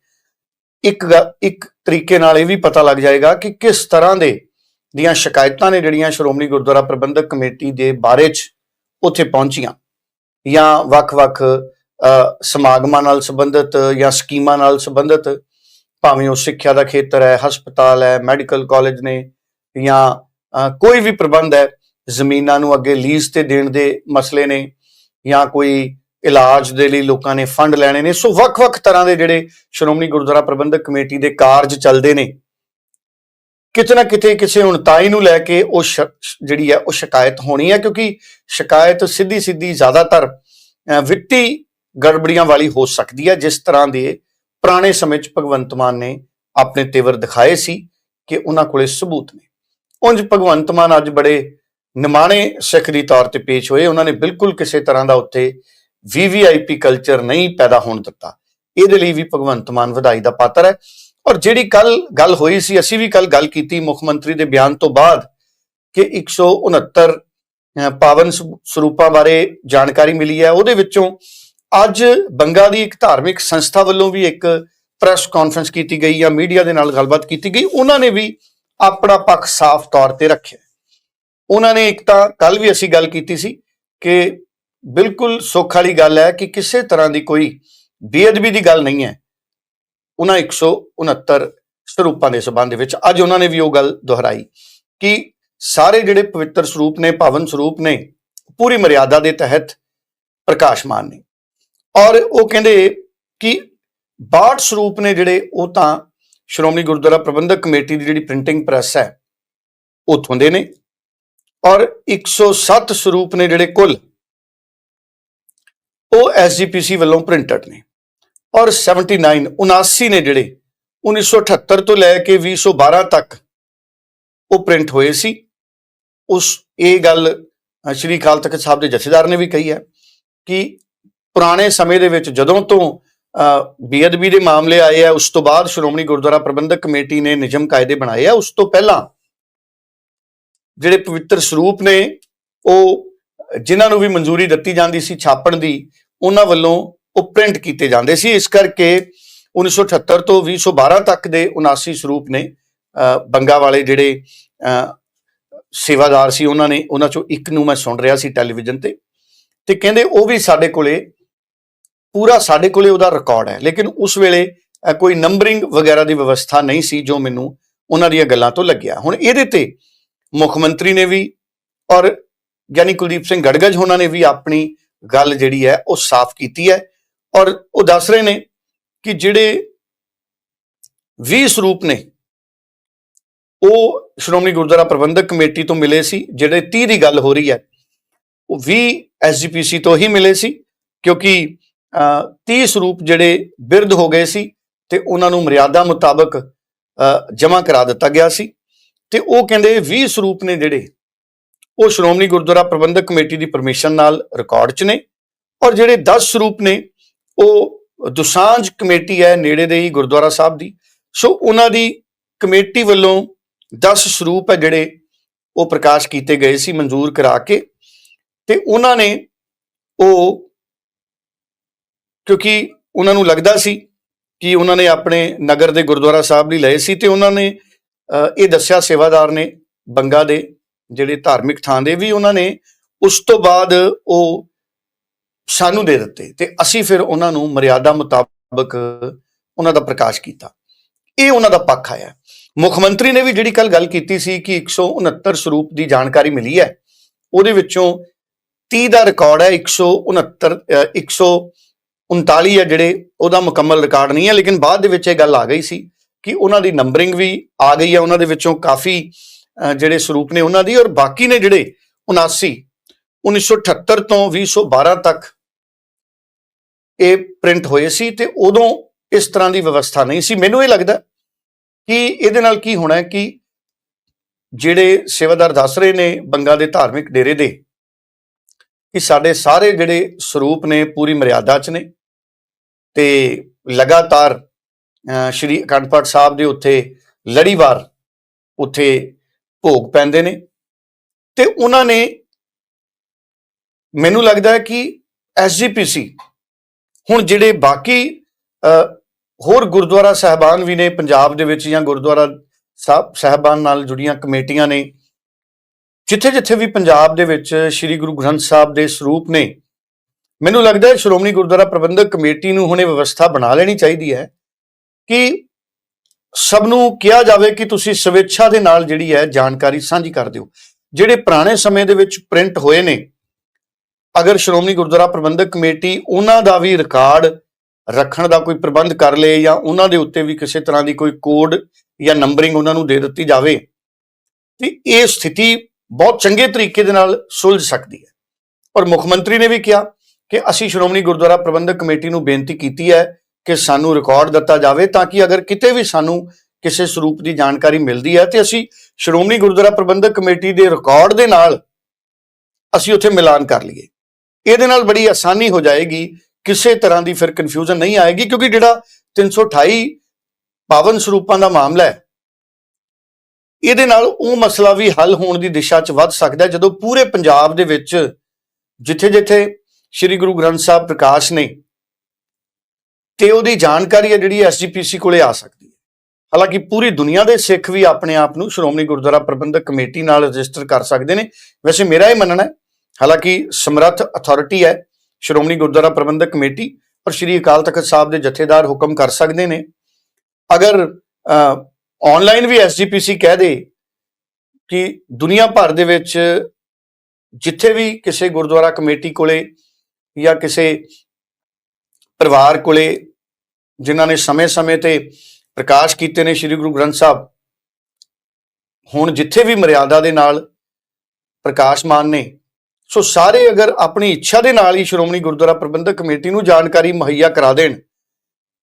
ਇੱਕ ਗ- ਇੱਕ ਤਰੀਕੇ ਨਾਲ ਇਹ ਵੀ ਪਤਾ ਲੱਗ ਜਾਏਗਾ ਕਿ ਕਿਸ ਤਰ੍ਹਾਂ ਦੇ ਦੀਆਂ ਸ਼ਿਕਾਇਤਾਂ ਨੇ ਜਿਹੜੀਆਂ ਸ਼੍ਰੋਮਣੀ ਗੁਰਦੁਆਰਾ ਪ੍ਰਬੰਧਕ ਕਮੇਟੀ ਦੇ ਬਾਰੇ 'ਚ ਉੱਥੇ ਪਹੁੰਚੀਆਂ। ਜਾਂ ਵੱਖ-ਵੱਖ ਸਮਾਗਮਾਂ ਨਾਲ ਸੰਬੰਧਿਤ ਜਾਂ ਸਕੀਮਾਂ ਨਾਲ ਸੰਬੰਧਿਤ, ਭਾਵੇਂ ਉਹ ਸਿੱਖਿਆ ਦਾ ਖੇਤਰ ਹੈ, ਹਸਪਤਾਲ ਹੈ, ਮੈਡੀਕਲ ਕਾਲਜ ਨੇ ਜਾਂ ਕੋਈ ਵੀ ਪ੍ਰਬੰਧ ਹੈ ਜ਼ਮੀਨਾਂ ਨੂੰ ਅੱਗੇ ਲੀਜ਼ ਤੇ ਦੇਣ ਦੇ ਮਸਲੇ ਨੇ ਜਾਂ ਕੋਈ ਇਲਾਜ ਦੇ ਲਈ ਲੋਕਾਂ ਨੇ ਫੰਡ ਲੈਣੇ ਨੇ। ਸੋ ਵੱਖ-ਵੱਖ ਤਰ੍ਹਾਂ ਦੇ ਜਿਹੜੇ ਸ਼੍ਰੋਮਣੀ ਗੁਰਦੁਆਰਾ ਪ੍ਰਬੰਧਕ ਕਮੇਟੀ ਦੇ ਕਾਰਜ ਚੱਲਦੇ ਨੇ। ਕਿਤੇ ਨਾ ਕਿਤੇ ਕਿਸੇ ਹੁਣਤਾਈ ਨੂੰ ਲੈ ਕੇ ਉਹ ਸ਼- ਜਿਹੜੀ ਹੈ ਉਹ ਸ਼ਿਕਾਇਤ ਹੋਣੀ ਹੈ ਕਿਉਂਕਿ ਸ਼ਿਕਾਇਤ ਸਿੱਧੀ ਸਿੱਧੀ ਜ਼ਿਆਦਾਤਰ ਅਹ, ਵਿੱਤੀ ਗੜਬੜੀਆਂ ਵਾਲੀ ਹੋ ਸਕਦੀ ਹੈ ਜਿਸ ਤਰ੍ਹਾਂ ਦੇ ਪੁਰਾਣੇ ਸਮੇਂ 'ਚ ਭਗਵੰਤ ਮਾਨ ਨੇ ਆਪਣੇ ਤੇਵਰ ਦਿਖਾਏ ਸੀ ਕਿ ਉਹਨਾਂ ਕੋਲੇ ਸਬੂਤ ਨੇ। ਉਂਝ ਭਗਵੰਤ ਮਾਨ ਅੱਜ ਬੜੇ ਨਿਮਾਣੇ ਸਿੱਖ ਦੀ ਤੌਰ ਤੇ ਪੇਸ਼ ਹੋਏ ਉਹਨਾਂ ਨੇ ਬਿਲਕੁਲ ਕਿਸੇ ਤਰ੍ਹਾਂ ਦਾ ਉੱਥੇ ਵੀਵੀਆਈਪੀ ਕਲਚਰ ਨਹੀਂ ਪੈਦਾ ਹੋਣ ਦਿੱਤਾ। ਇਹਦੇ ਲਈ ਵੀ ਭਗਵੰਤ ਮਾਨ ਵਧਾਈ ਦਾ ਪਾਤਰ ਹੈ। ਔਰ ਜਿਹੜੀ ਕੱਲ ਗੱਲ ਹੋਈ ਸੀ ਅਸੀਂ ਵੀ ਕੱਲ ਗੱਲ ਕੀਤੀ ਮੁੱਖ ਮੰਤਰੀ ਦੇ ਬਿਆਨ ਤੋਂ ਬਾਅਦ ਕਿ 169 ਅਹ, ਪਾਵਨ ਸਵ- ਸਰੂਪਾਂ ਬਾਰੇ ਜਾਣਕਾਰੀ ਮਿਲੀ ਹੈ। ਉਹਦੇ ਵਿੱਚੋਂ ਅੱਜ ਬੰਗਾ ਦੀ ਇੱਕ ਧਾਰਮਿਕ ਸੰਸਥਾ ਵੱਲੋਂ ਵੀ ਇੱਕ ਪ੍ਰੈਸ ਕਾਨਫਰੰਸ ਕੀਤੀ ਗਈ ਜਾਂ ਮੀਡੀਆ ਦੇ ਨਾਲ ਗੱਲਬਾਤ ਕੀਤੀ ਗਈ। ਉਹਨਾਂ ਨੇ ਵੀ ਆਪਣਾ ਪੱਖ ਸਾਫ਼ ਤੌਰ ਤੇ ਰੱਖਿਆ। ਉਹਨਾਂ ਨੇ ਇੱਕ ਤਾਂ ਕੱਲ ਵੀ ਅਸੀਂ ਗੱਲ ਕੀਤੀ ਸੀ ਕਿ ਬਿਲਕੁਲ ਸੁੱਖ ਵਾਲੀ ਗੱਲ ਹੈ ਕਿ ਕਿਸੇ ਤਰ੍ਹਾਂ ਦੀ ਕੋਈ ਬੇਅਦਬੀ ਦੀ ਗੱਲ ਨਹੀਂ ਹੈ। ਉਹਨਾਂ 169 ਸਰੂਪਾਂ ਦੇ ਸਬੰਧ ਵਿੱਚ ਅੱਜ ਉਹਨਾਂ ਨੇ ਵੀ ਉਹ ਗੱਲ ਦੁਹਰਾਈ ਕਿ ਸਾਰੇ ਜਿਹੜੇ ਪਵਿੱਤਰ ਸਰੂਪ ਨੇ ਪਾਵਨ ਸਰੂਪ ਨੇ, ਪੂਰੀ ਮਰਿਆਦਾ ਦੇ ਤਹਿਤ ਪ੍ਰਕਾਸ਼ਮਾਨ ਨੇ। ਔਰ ਉਹ ਕਹਿੰਦੇ ਕਿ 62 ਸਰੂਪ ਨੇ ਜਿਹੜੇ ਉਹ ਤਾਂ ਸ਼੍ਰੋਮਣੀ ਗੁਰਦੁਆਰਾ ਪ੍ਰਬੰਧਕ ਕਮੇਟੀ ਦੀ ਜਿਹੜੀ ਪ੍ਰਿੰਟਿੰਗ ਪ੍ਰੈਸ ਹੈ ਉਥੋਂ ਦੇ ਨੇ। ਔਰ 107 ਸਰੂਪ ਨੇ ਜਿਹੜੇ ਕੁੱਲ ਉਹ ਐਸਜੀਪੀਸੀ ਵੱਲੋਂ ਪ੍ਰਿੰਟਡ ਨੇ। ਔਰ 79 79 ਨੇ ਜਿਹੜੇ 1978 ਤੋਂ ਲੈ ਕੇ 2012 ਤੱਕ ਉਹ ਪ੍ਰਿੰਟ ਹੋਏ ਸੀ। ਉਸ ਇਹ ਗੱਲ ਸ਼੍ਰੀ ਅਕਾਲ ਤਖਤ ਸਾਹਿਬ ਦੇ ਜਥੇਦਾਰ ਨੇ ਵੀ ਕਹੀ ਹੈ ਕਿ ਪੁਰਾਣੇ ਸਮੇਂ ਦੇ ਵਿੱਚ ਜਦੋਂ ਤੋਂ ਅ, ਬੇਅਦਬੀ ਦੇ ਮਾਮਲੇ ਆਏ ਆ ਉਸ ਤੋਂ ਬਾਅਦ ਸ਼੍ਰੋਮਣੀ ਗੁਰਦੁਆਰਾ ਪ੍ਰਬੰਧਕ ਕਮੇਟੀ ਨੇ ਨਿਯਮ ਕਾਇਦੇ ਬਣਾਏ ਆ ਉਸ ਤੋਂ ਪਹਿਲਾਂ ਜਿਹੜੇ ਪਵਿੱਤਰ ਸਰੂਪ ਨੇ ਉਹ ਜਿਨ੍ਹਾਂ ਨੂੰ ਵੀ ਮਨਜ਼ੂਰੀ ਦਿੱਤੀ ਜਾਂਦੀ ਸੀ ਛਾਪਣ ਦੀ ਉਹਨਾਂ ਵੱਲੋਂ ਉਹ ਪ੍ਰਿੰਟ ਕੀਤੇ ਜਾਂਦੇ ਸੀ। ਇਸ ਕਰਕੇ 1978 ਤੋਂ 2012 ਤੱਕ ਦੇ 79 ਸਰੂਪ ਨੇ ਬੰਗਾ ਵਾਲੇ ਜਿਹੜੇ ਅ, ਸੇਵਾਦਾਰ ਸੀ ਉਹਨਾਂ ਨੇ ਉਹਨਾਂ ਚੋਂ ਇੱਕ ਨੂੰ ਮੈਂ ਸੁਣ ਰਿਹਾ ਸੀ ਟੈਲੀਵਿਜ਼ਨ ਤੇ। ਤੇ ਕਹਿੰਦੇ ਉਹ ਵੀ ਸਾਡੇ ਕੋਲੇ ਪੂਰਾ ਸਾਡੇ ਕੋਲੇ ਉਹਦਾ ਰਿਕਾਰਡ ਹੈ। ਲੇਕਿਨ ਉਸ ਵੇਲੇ ਕੋਈ ਨੰਬਰਿੰਗ ਵਗੈਰਾ ਦੀ ਵਿਵਸਥਾ ਨਹੀਂ ਸੀ ਜੋ ਮੈਨੂੰ ਉਹਨਾਂ ਦੀਆਂ ਗੱਲਾਂ ਤੋਂ ਲੱਗਿਆ। ਹੁਣ ਇਹਦੇ ਤੇ ਮੁੱਖ ਮੰਤਰੀ ਨੇ ਵੀ ਔਰ ਗਿਆਨੀ ਕੁਲਦੀਪ ਸਿੰਘ ਗੜਗੜ ਹੋਣਾ ਨੇ ਵੀ ਆਪਣੀ ਗੱਲ ਜਿਹੜੀ ਹੈ ਉਹ ਸਾਫ਼ ਕੀਤੀ ਹੈ ਔਰ ਉਹ ਦੱਸ ਰਹੇ ਨੇ ਕਿ ਜਿਹੜੇ 20 ਸਰੂਪ ਨੇ ਉਹ ਸ਼੍ਰੋਮਣੀ ਗੁਰਦੁਆਰਾ ਪ੍ਰਬੰਧਕ ਕਮੇਟੀ ਤੋਂ ਮਿਲੇ ਸੀ ਜਿਹੜੇ 30 ਦੀ ਗੱਲ ਹੋ ਰਹੀ ਹੈ ਉਹ 20 ਐਸਜੀਪੀਸੀ ਤੋਂ ਹੀ ਮਿਲੇ ਸੀ ਕਿਉਂਕਿ ਅਹ, 30 ਸਰੂਪ ਜਿਹੜੇ ਬਿਰਧ ਹੋ ਗਏ ਸੀ ਤੇ ਉਹਨਾਂ ਨੂੰ ਮਰਿਆਦਾ ਮੁਤਾਬਕ ਜਮ੍ਹਾਂ ਕਰਾ ਦਿੱਤਾ ਗਿਆ ਸੀ। ਤੇ ਉਹ ਕਹਿੰਦੇ 20 ਸਰੂਪ ਨੇ ਜਿਹੜੇ। ਉਹ ਸ਼੍ਰੋਮਣੀ ਗੁਰਦੁਆਰਾ ਪ੍ਰਬੰਧਕ ਕਮੇਟੀ ਦੀ ਪਰਮਿਸ਼ਨ ਨਾਲ ਰਿਕਾਰਡ 'ਚ ਨੇ ਔਰ ਜਿਹੜੇ 10 ਸਰੂਪ ਨੇ, ਉਹ ਦੁਸਾਂਝ ਕਮੇਟੀ ਹੈ ਨੇੜੇ ਦੇ ਹੀ ਗੁਰਦੁਆਰਾ ਸਾਹਿਬ ਦੀ। ਸੋ ਉਹਨਾਂ ਦੀ ਕਮੇਟੀ ਵੱਲੋਂ 10 ਸਰੂਪ ਹੈ ਜਿਹੜੇ ਉਹ ਪ੍ਰਕਾਸ਼ ਕੀਤੇ ਗਏ ਸੀ, ਮਨਜ਼ੂਰ ਕਰਾ ਕੇ। ਤੇ ਉਹਨਾਂ ਨੇ ਉਹ ਕਿਉਂਕਿ ਉਹਨਾਂ ਨੂੰ ਲੱਗਦਾ ਸੀ ਕਿ ਉਹਨਾਂ ਨੇ ਆਪਣੇ ਨਗਰ ਦੇ ਗੁਰਦੁਆਰਾ ਸਾਹਿਬ ਲਈ ਲਏ ਸੀ ਤੇ ਉਹਨਾਂ ਨੇ ਇਹ ਦੱਸਿਆ ਸੇਵਾਦਾਰ ਨੇ ਬੰਗਾ ਦੇ ਜਿਹੜੇ ਧਾਰਮਿਕ ਥਾਂ ਦੇ ਵੀ ਉਹਨਾਂ ਨੇ ਉਸ ਤੋਂ ਬਾਅਦ ਉਹ ਸਾਨੂੰ ਦੇ ਦਿੱਤੇ ਤੇ ਅਸੀਂ ਫਿਰ ਉਹਨਾਂ ਨੂੰ ਮਰਿਆਦਾ ਮੁਤਾਬਕ ਉਹਨਾਂ ਦਾ ਪ੍ਰਕਾਸ਼ ਕੀਤਾ। ਇਹ ਉਹਨਾਂ ਦਾ ਪੱਖ ਆਇਆ। ਮੁੱਖ ਮੰਤਰੀ ਨੇ ਵੀ ਜਿਹੜੀ ਕੱਲ ਗੱਲ ਕੀਤੀ ਸੀ ਕਿ 169 ਸਰੂਪ ਦੀ ਜਾਣਕਾਰੀ ਮਿਲੀ ਹੈ ਉਹਦੇ ਵਿੱਚੋਂ 30 ਦਾ ਰਿਕਾਰਡ ਹੈ 169 ਅ, 139 ਹੈ ਜਿਹੜੇ ਉਹਦਾ ਮੁਕੰਮਲ ਰਿਕਾਰਡ ਨਹੀਂ ਹੈ ਲੇਕਿਨ ਬਾਅਦ ਦੇ ਵਿੱਚ ਇਹ ਗੱਲ ਆ ਗਈ ਸੀ ਕਿ ਉਹਨਾਂ ਦੀ ਨੰਬਰਿੰਗ ਵੀ ਆ ਗਈ ਹੈ, ਉਹਨਾਂ ਦੇ ਵਿੱਚੋਂ ਕਾਫੀ ਜਿਹੜੇ ਸਰੂਪ ਨੇ ਉਹਨਾਂ ਦੀ ਔਰ ਬਾਕੀ ਨੇ ਜਿਹੜੇ 79 1978 ਤੋਂ 2012 ਤੱਕ ਇਹ ਪ੍ਰਿੰਟ ਹੋਏ ਸੀ ਤੇ ਉਦੋਂ ਇਸ ਤਰ੍ਹਾਂ ਦੀ ਵਿਵਸਥਾ ਨਹੀਂ ਸੀ। ਮੈਨੂੰ ਇਹ ਲੱਗਦਾ ਕਿ ਇਹਦੇ ਨਾਲ ਕੀ ਹੋਣਾ ਹੈ ਕਿ ਜਿਹੜੇ ਸੇਵਾਦਾਰ ਦੱਸ ਰਹੇ ਨੇ ਬੰਗਾ ਦੇ ਧਾਰਮਿਕ ਡੇਰੇ ਦੇ, ਕਿ ਸਾਡੇ ਸਾਰੇ ਜਿਹੜੇ ਸਰੂਪ ਨੇ ਪੂਰੀ ਮਰਿਆਦਾ 'ਚ ਨੇ ਤੇ ਲਗਾਤਾਰ ਸ਼੍ਰੀ ਅਖੰਡ ਪਾਠ ਸਾਹਿਬ ਦੇ ਉੱਥੇ ਲੜੀਵਾਰ ਉੱਥੇ ਭੋਗ ਪੈਂਦੇ ਨੇ ਤੇ ਉਹਨਾਂ ਨੇ ਮੈਨੂੰ ਲੱਗਦਾ ਹੈ ਕਿ ਐਸਜੀਪੀਸੀ ਹੁਣ ਜਿਹੜੇ ਬਾਕੀ ਹੋਰ ਗੁਰਦੁਆਰਾ ਸਾਹਿਬਾਨ ਵੀ ਨੇ ਪੰਜਾਬ ਦੇ ਵਿੱਚ ਜਾਂ ਗੁਰਦੁਆਰਾ ਸਾਹਿਬ, ਸਾਹਿਬਾਨ ਨਾਲ ਜੁੜੀਆਂ ਕਮੇਟੀਆਂ ਨੇ ਜਿੱਥੇ ਜਿੱਥੇ ਵੀ ਪੰਜਾਬ ਦੇ ਵਿੱਚ ਸ੍ਰੀ ਗੁਰੂ ਗ੍ਰੰਥ ਸਾਹਿਬ ਦੇ ਸਰੂਪ ਨੇ, ਮੈਨੂੰ ਲੱਗਦਾ ਹੈ ਸ਼੍ਰੋਮਣੀ ਗੁਰਦੁਆਰਾ ਪ੍ਰਬੰਧਕ ਕਮੇਟੀ ਨੂੰ ਹੁਣੇ ਵਿਵਸਥਾ ਬਣਾ ਲੈਣੀ ਚਾਹੀਦੀ ਹੈ। ਕਿ ਸਭ ਨੂੰ ਕਿਹਾ ਜਾਵੇ ਕਿ ਤੁਸੀਂ ਸਵੇച്ਛਾ ਦੇ ਨਾਲ ਜਿਹੜੀ ਹੈ ਜਾਣਕਾਰੀ ਸਾਂਝੀ ਕਰ ਦਿਓ। ਜਿਹੜੇ ਪੁਰਾਣੇ ਸਮੇਂ ਦੇ ਵਿੱਚ ਪ੍ਰਿੰਟ ਹੋਏ ਨੇ, ਅਗਰ ਸ਼੍ਰੋਮਣੀ ਗੁਰਦੁਆਰਾ ਪ੍ਰਬੰਧਕ ਕਮੇਟੀ ਉਹਨਾਂ ਦਾ ਵੀ ਰਿਕਾਰਡ ਰੱਖਣ ਦਾ ਕੋਈ ਪ੍ਰਬੰਧ ਕਰ ਲਏ ਜਾਂ ਉਹਨਾਂ ਦੇ ਉੱਤੇ ਵੀ ਕਿਸੇ ਤਰ੍ਹਾਂ ਦੀ ਕੋਈ ਕੋਡ ਜਾਂ ਨੰਬਰਿੰਗ ਉਹਨਾਂ ਨੂੰ ਦੇ ਦਿੱਤੀ ਜਾਵੇ, ਤੇ ਇਹ ਸਥਿਤੀ ਬਹੁਤ ਚੰਗੇ ਤਰੀਕੇ ਦੇ ਨਾਲ ਸੁਲਝ ਸਕਦੀ ਹੈ। ਔਰ ਮੁੱਖ ਮੰਤਰੀ ਨੇ ਵੀ ਕਿਹਾ ਕਿ ਅਸੀਂ ਸ਼੍ਰੋਮਣੀ ਗੁਰਦੁਆਰਾ ਪ੍ਰਬੰਧਕ ਕਮੇਟੀ ਨੂੰ ਬੇਨਤੀ ਕੀਤੀ ਹੈ ਕਿ ਸਾਨੂੰ ਰਿਕਾਰਡ ਦਿੱਤਾ ਜਾਵੇ ਤਾਂ ਕਿ ਅਗਰ ਕਿਤੇ ਵੀ ਸਾਨੂੰ ਕਿਸੇ ਸਰੂਪ ਦੀ ਜਾਣਕਾਰੀ ਮਿਲਦੀ ਹੈ ਤੇ ਅਸੀਂ ਸ਼੍ਰੋਮਣੀ ਗੁਰਦੁਆਰਾ ਪ੍ਰਬੰਧਕ ਕਮੇਟੀ ਦੇ ਰਿਕਾਰਡ ਦੇ ਨਾਲ ਅਸੀਂ ਉੱਥੇ ਮਿਲਾਨ ਕਰ ਲਈਏ। ਇਹਦੇ ਨਾਲ ਬੜੀ ਆਸਾਨੀ ਹੋ ਜਾਏਗੀ, ਕਿਸੇ ਤਰ੍ਹਾਂ ਦੀ ਫਿਰ ਕਨਫਿਊਜ਼ਨ ਨਹੀਂ ਆਏਗੀ ਕਿਉਂਕਿ ਜਿਹੜਾ 328 ਪਾਵਨ ਸਰੂਪਾਂ ਦਾ ਮਾਮਲਾ ਹੈ, ਇਹਦੇ ਨਾਲ ਉਹ ਮਸਲਾ ਵੀ ਹੱਲ ਹੋਣ ਦੀ ਦਿਸ਼ਾ 'ਚ ਵੱਧ ਸਕਦਾ ਜਦੋਂ ਪੂਰੇ ਪੰਜਾਬ ਦੇ ਵਿੱਚ ਜਿੱਥੇ-ਜਿੱਥੇ ਸ੍ਰੀ ਗੁਰੂ ਗ੍ਰੰਥ ਸਾਹਿਬ ਪ੍ਰਕਾਸ਼ ਨੇ ਤੇ ਉਹਦੀ ਜਾਣਕਾਰੀ ਹੈ ਜਿਹੜੀ ਐਸਜੀਪੀਸੀ ਕੋਲੇ ਆ ਸਕਦੀ ਹੈ। ਹਾਲਾਂਕਿ ਪੂਰੀ ਦੁਨੀਆ ਦੇ ਸਿੱਖ ਵੀ ਆਪਣੇ ਆਪ ਨੂੰ ਸ਼੍ਰੋਮਣੀ ਗੁਰਦੁਆਰਾ ਪ੍ਰਬੰਧਕ ਕਮੇਟੀ ਨਾਲ ਰਜਿਸਟਰ ਕਰ ਸਕਦੇ ਨੇ। ਵੈਸੇ ਮੇਰਾ ਇਹ ਮੰਨਣਾ ਹੈ, ਹਾਲਾਂਕਿ ਸਮਰੱਥ ਅਥਾਰਟੀ ਹੈ ਸ਼੍ਰੋਮਣੀ ਗੁਰਦੁਆਰਾ ਪ੍ਰਬੰਧਕ ਕਮੇਟੀ, ਪਰ ਸ਼੍ਰੀ ਅਕਾਲ ਤਖਤ ਸਾਹਿਬ ਦੇ ਜਥੇਦਾਰ ਹੁਕਮ ਕਰ ਸਕਦੇ ਨੇ। ਅਗਰ ਆਨਲਾਈਨ ਵੀ ਐਸਜੀਪੀਸੀ ਕਹਿ ਦੇ ਕਿ ਦੁਨੀਆ ਭਰ ਦੇ ਵਿੱਚ ਜਿੱਥੇ ਵੀ ਕਿਸੇ ਗੁਰਦੁਆਰਾ ਕਮੇਟੀ ਕੋਲੇ ਜਾਂ ਕਿਸੇ ਪਰਿਵਾਰ ਕੋਲੇ ਜਿਨ੍ਹਾਂ ਨੇ ਸਮੇਂ-ਸਮੇਂ ਤੇ ਪ੍ਰਕਾਸ਼ ਕੀਤੇ ਨੇ ਸ੍ਰੀ ਗੁਰੂ ਗ੍ਰੰਥ ਸਾਹਿਬ, ਹੁਣ ਜਿੱਥੇ ਵੀ ਮਰਿਆਦਾ ਦੇ ਨਾਲ ਪ੍ਰਕਾਸ਼ਮਾਨ ਨੇ, ਸੋ ਸਾਰੇ ਅਗਰ ਆਪਣੀ ਇੱਛਾ ਦੇ ਨਾਲ ਹੀ ਸ਼੍ਰੋਮਣੀ ਗੁਰਦੁਆਰਾ ਪ੍ਰਬੰਧਕ ਕਮੇਟੀ ਨੂੰ ਜਾਣਕਾਰੀ ਮੁਹੱਈਆ ਕਰਾ ਦੇਣ,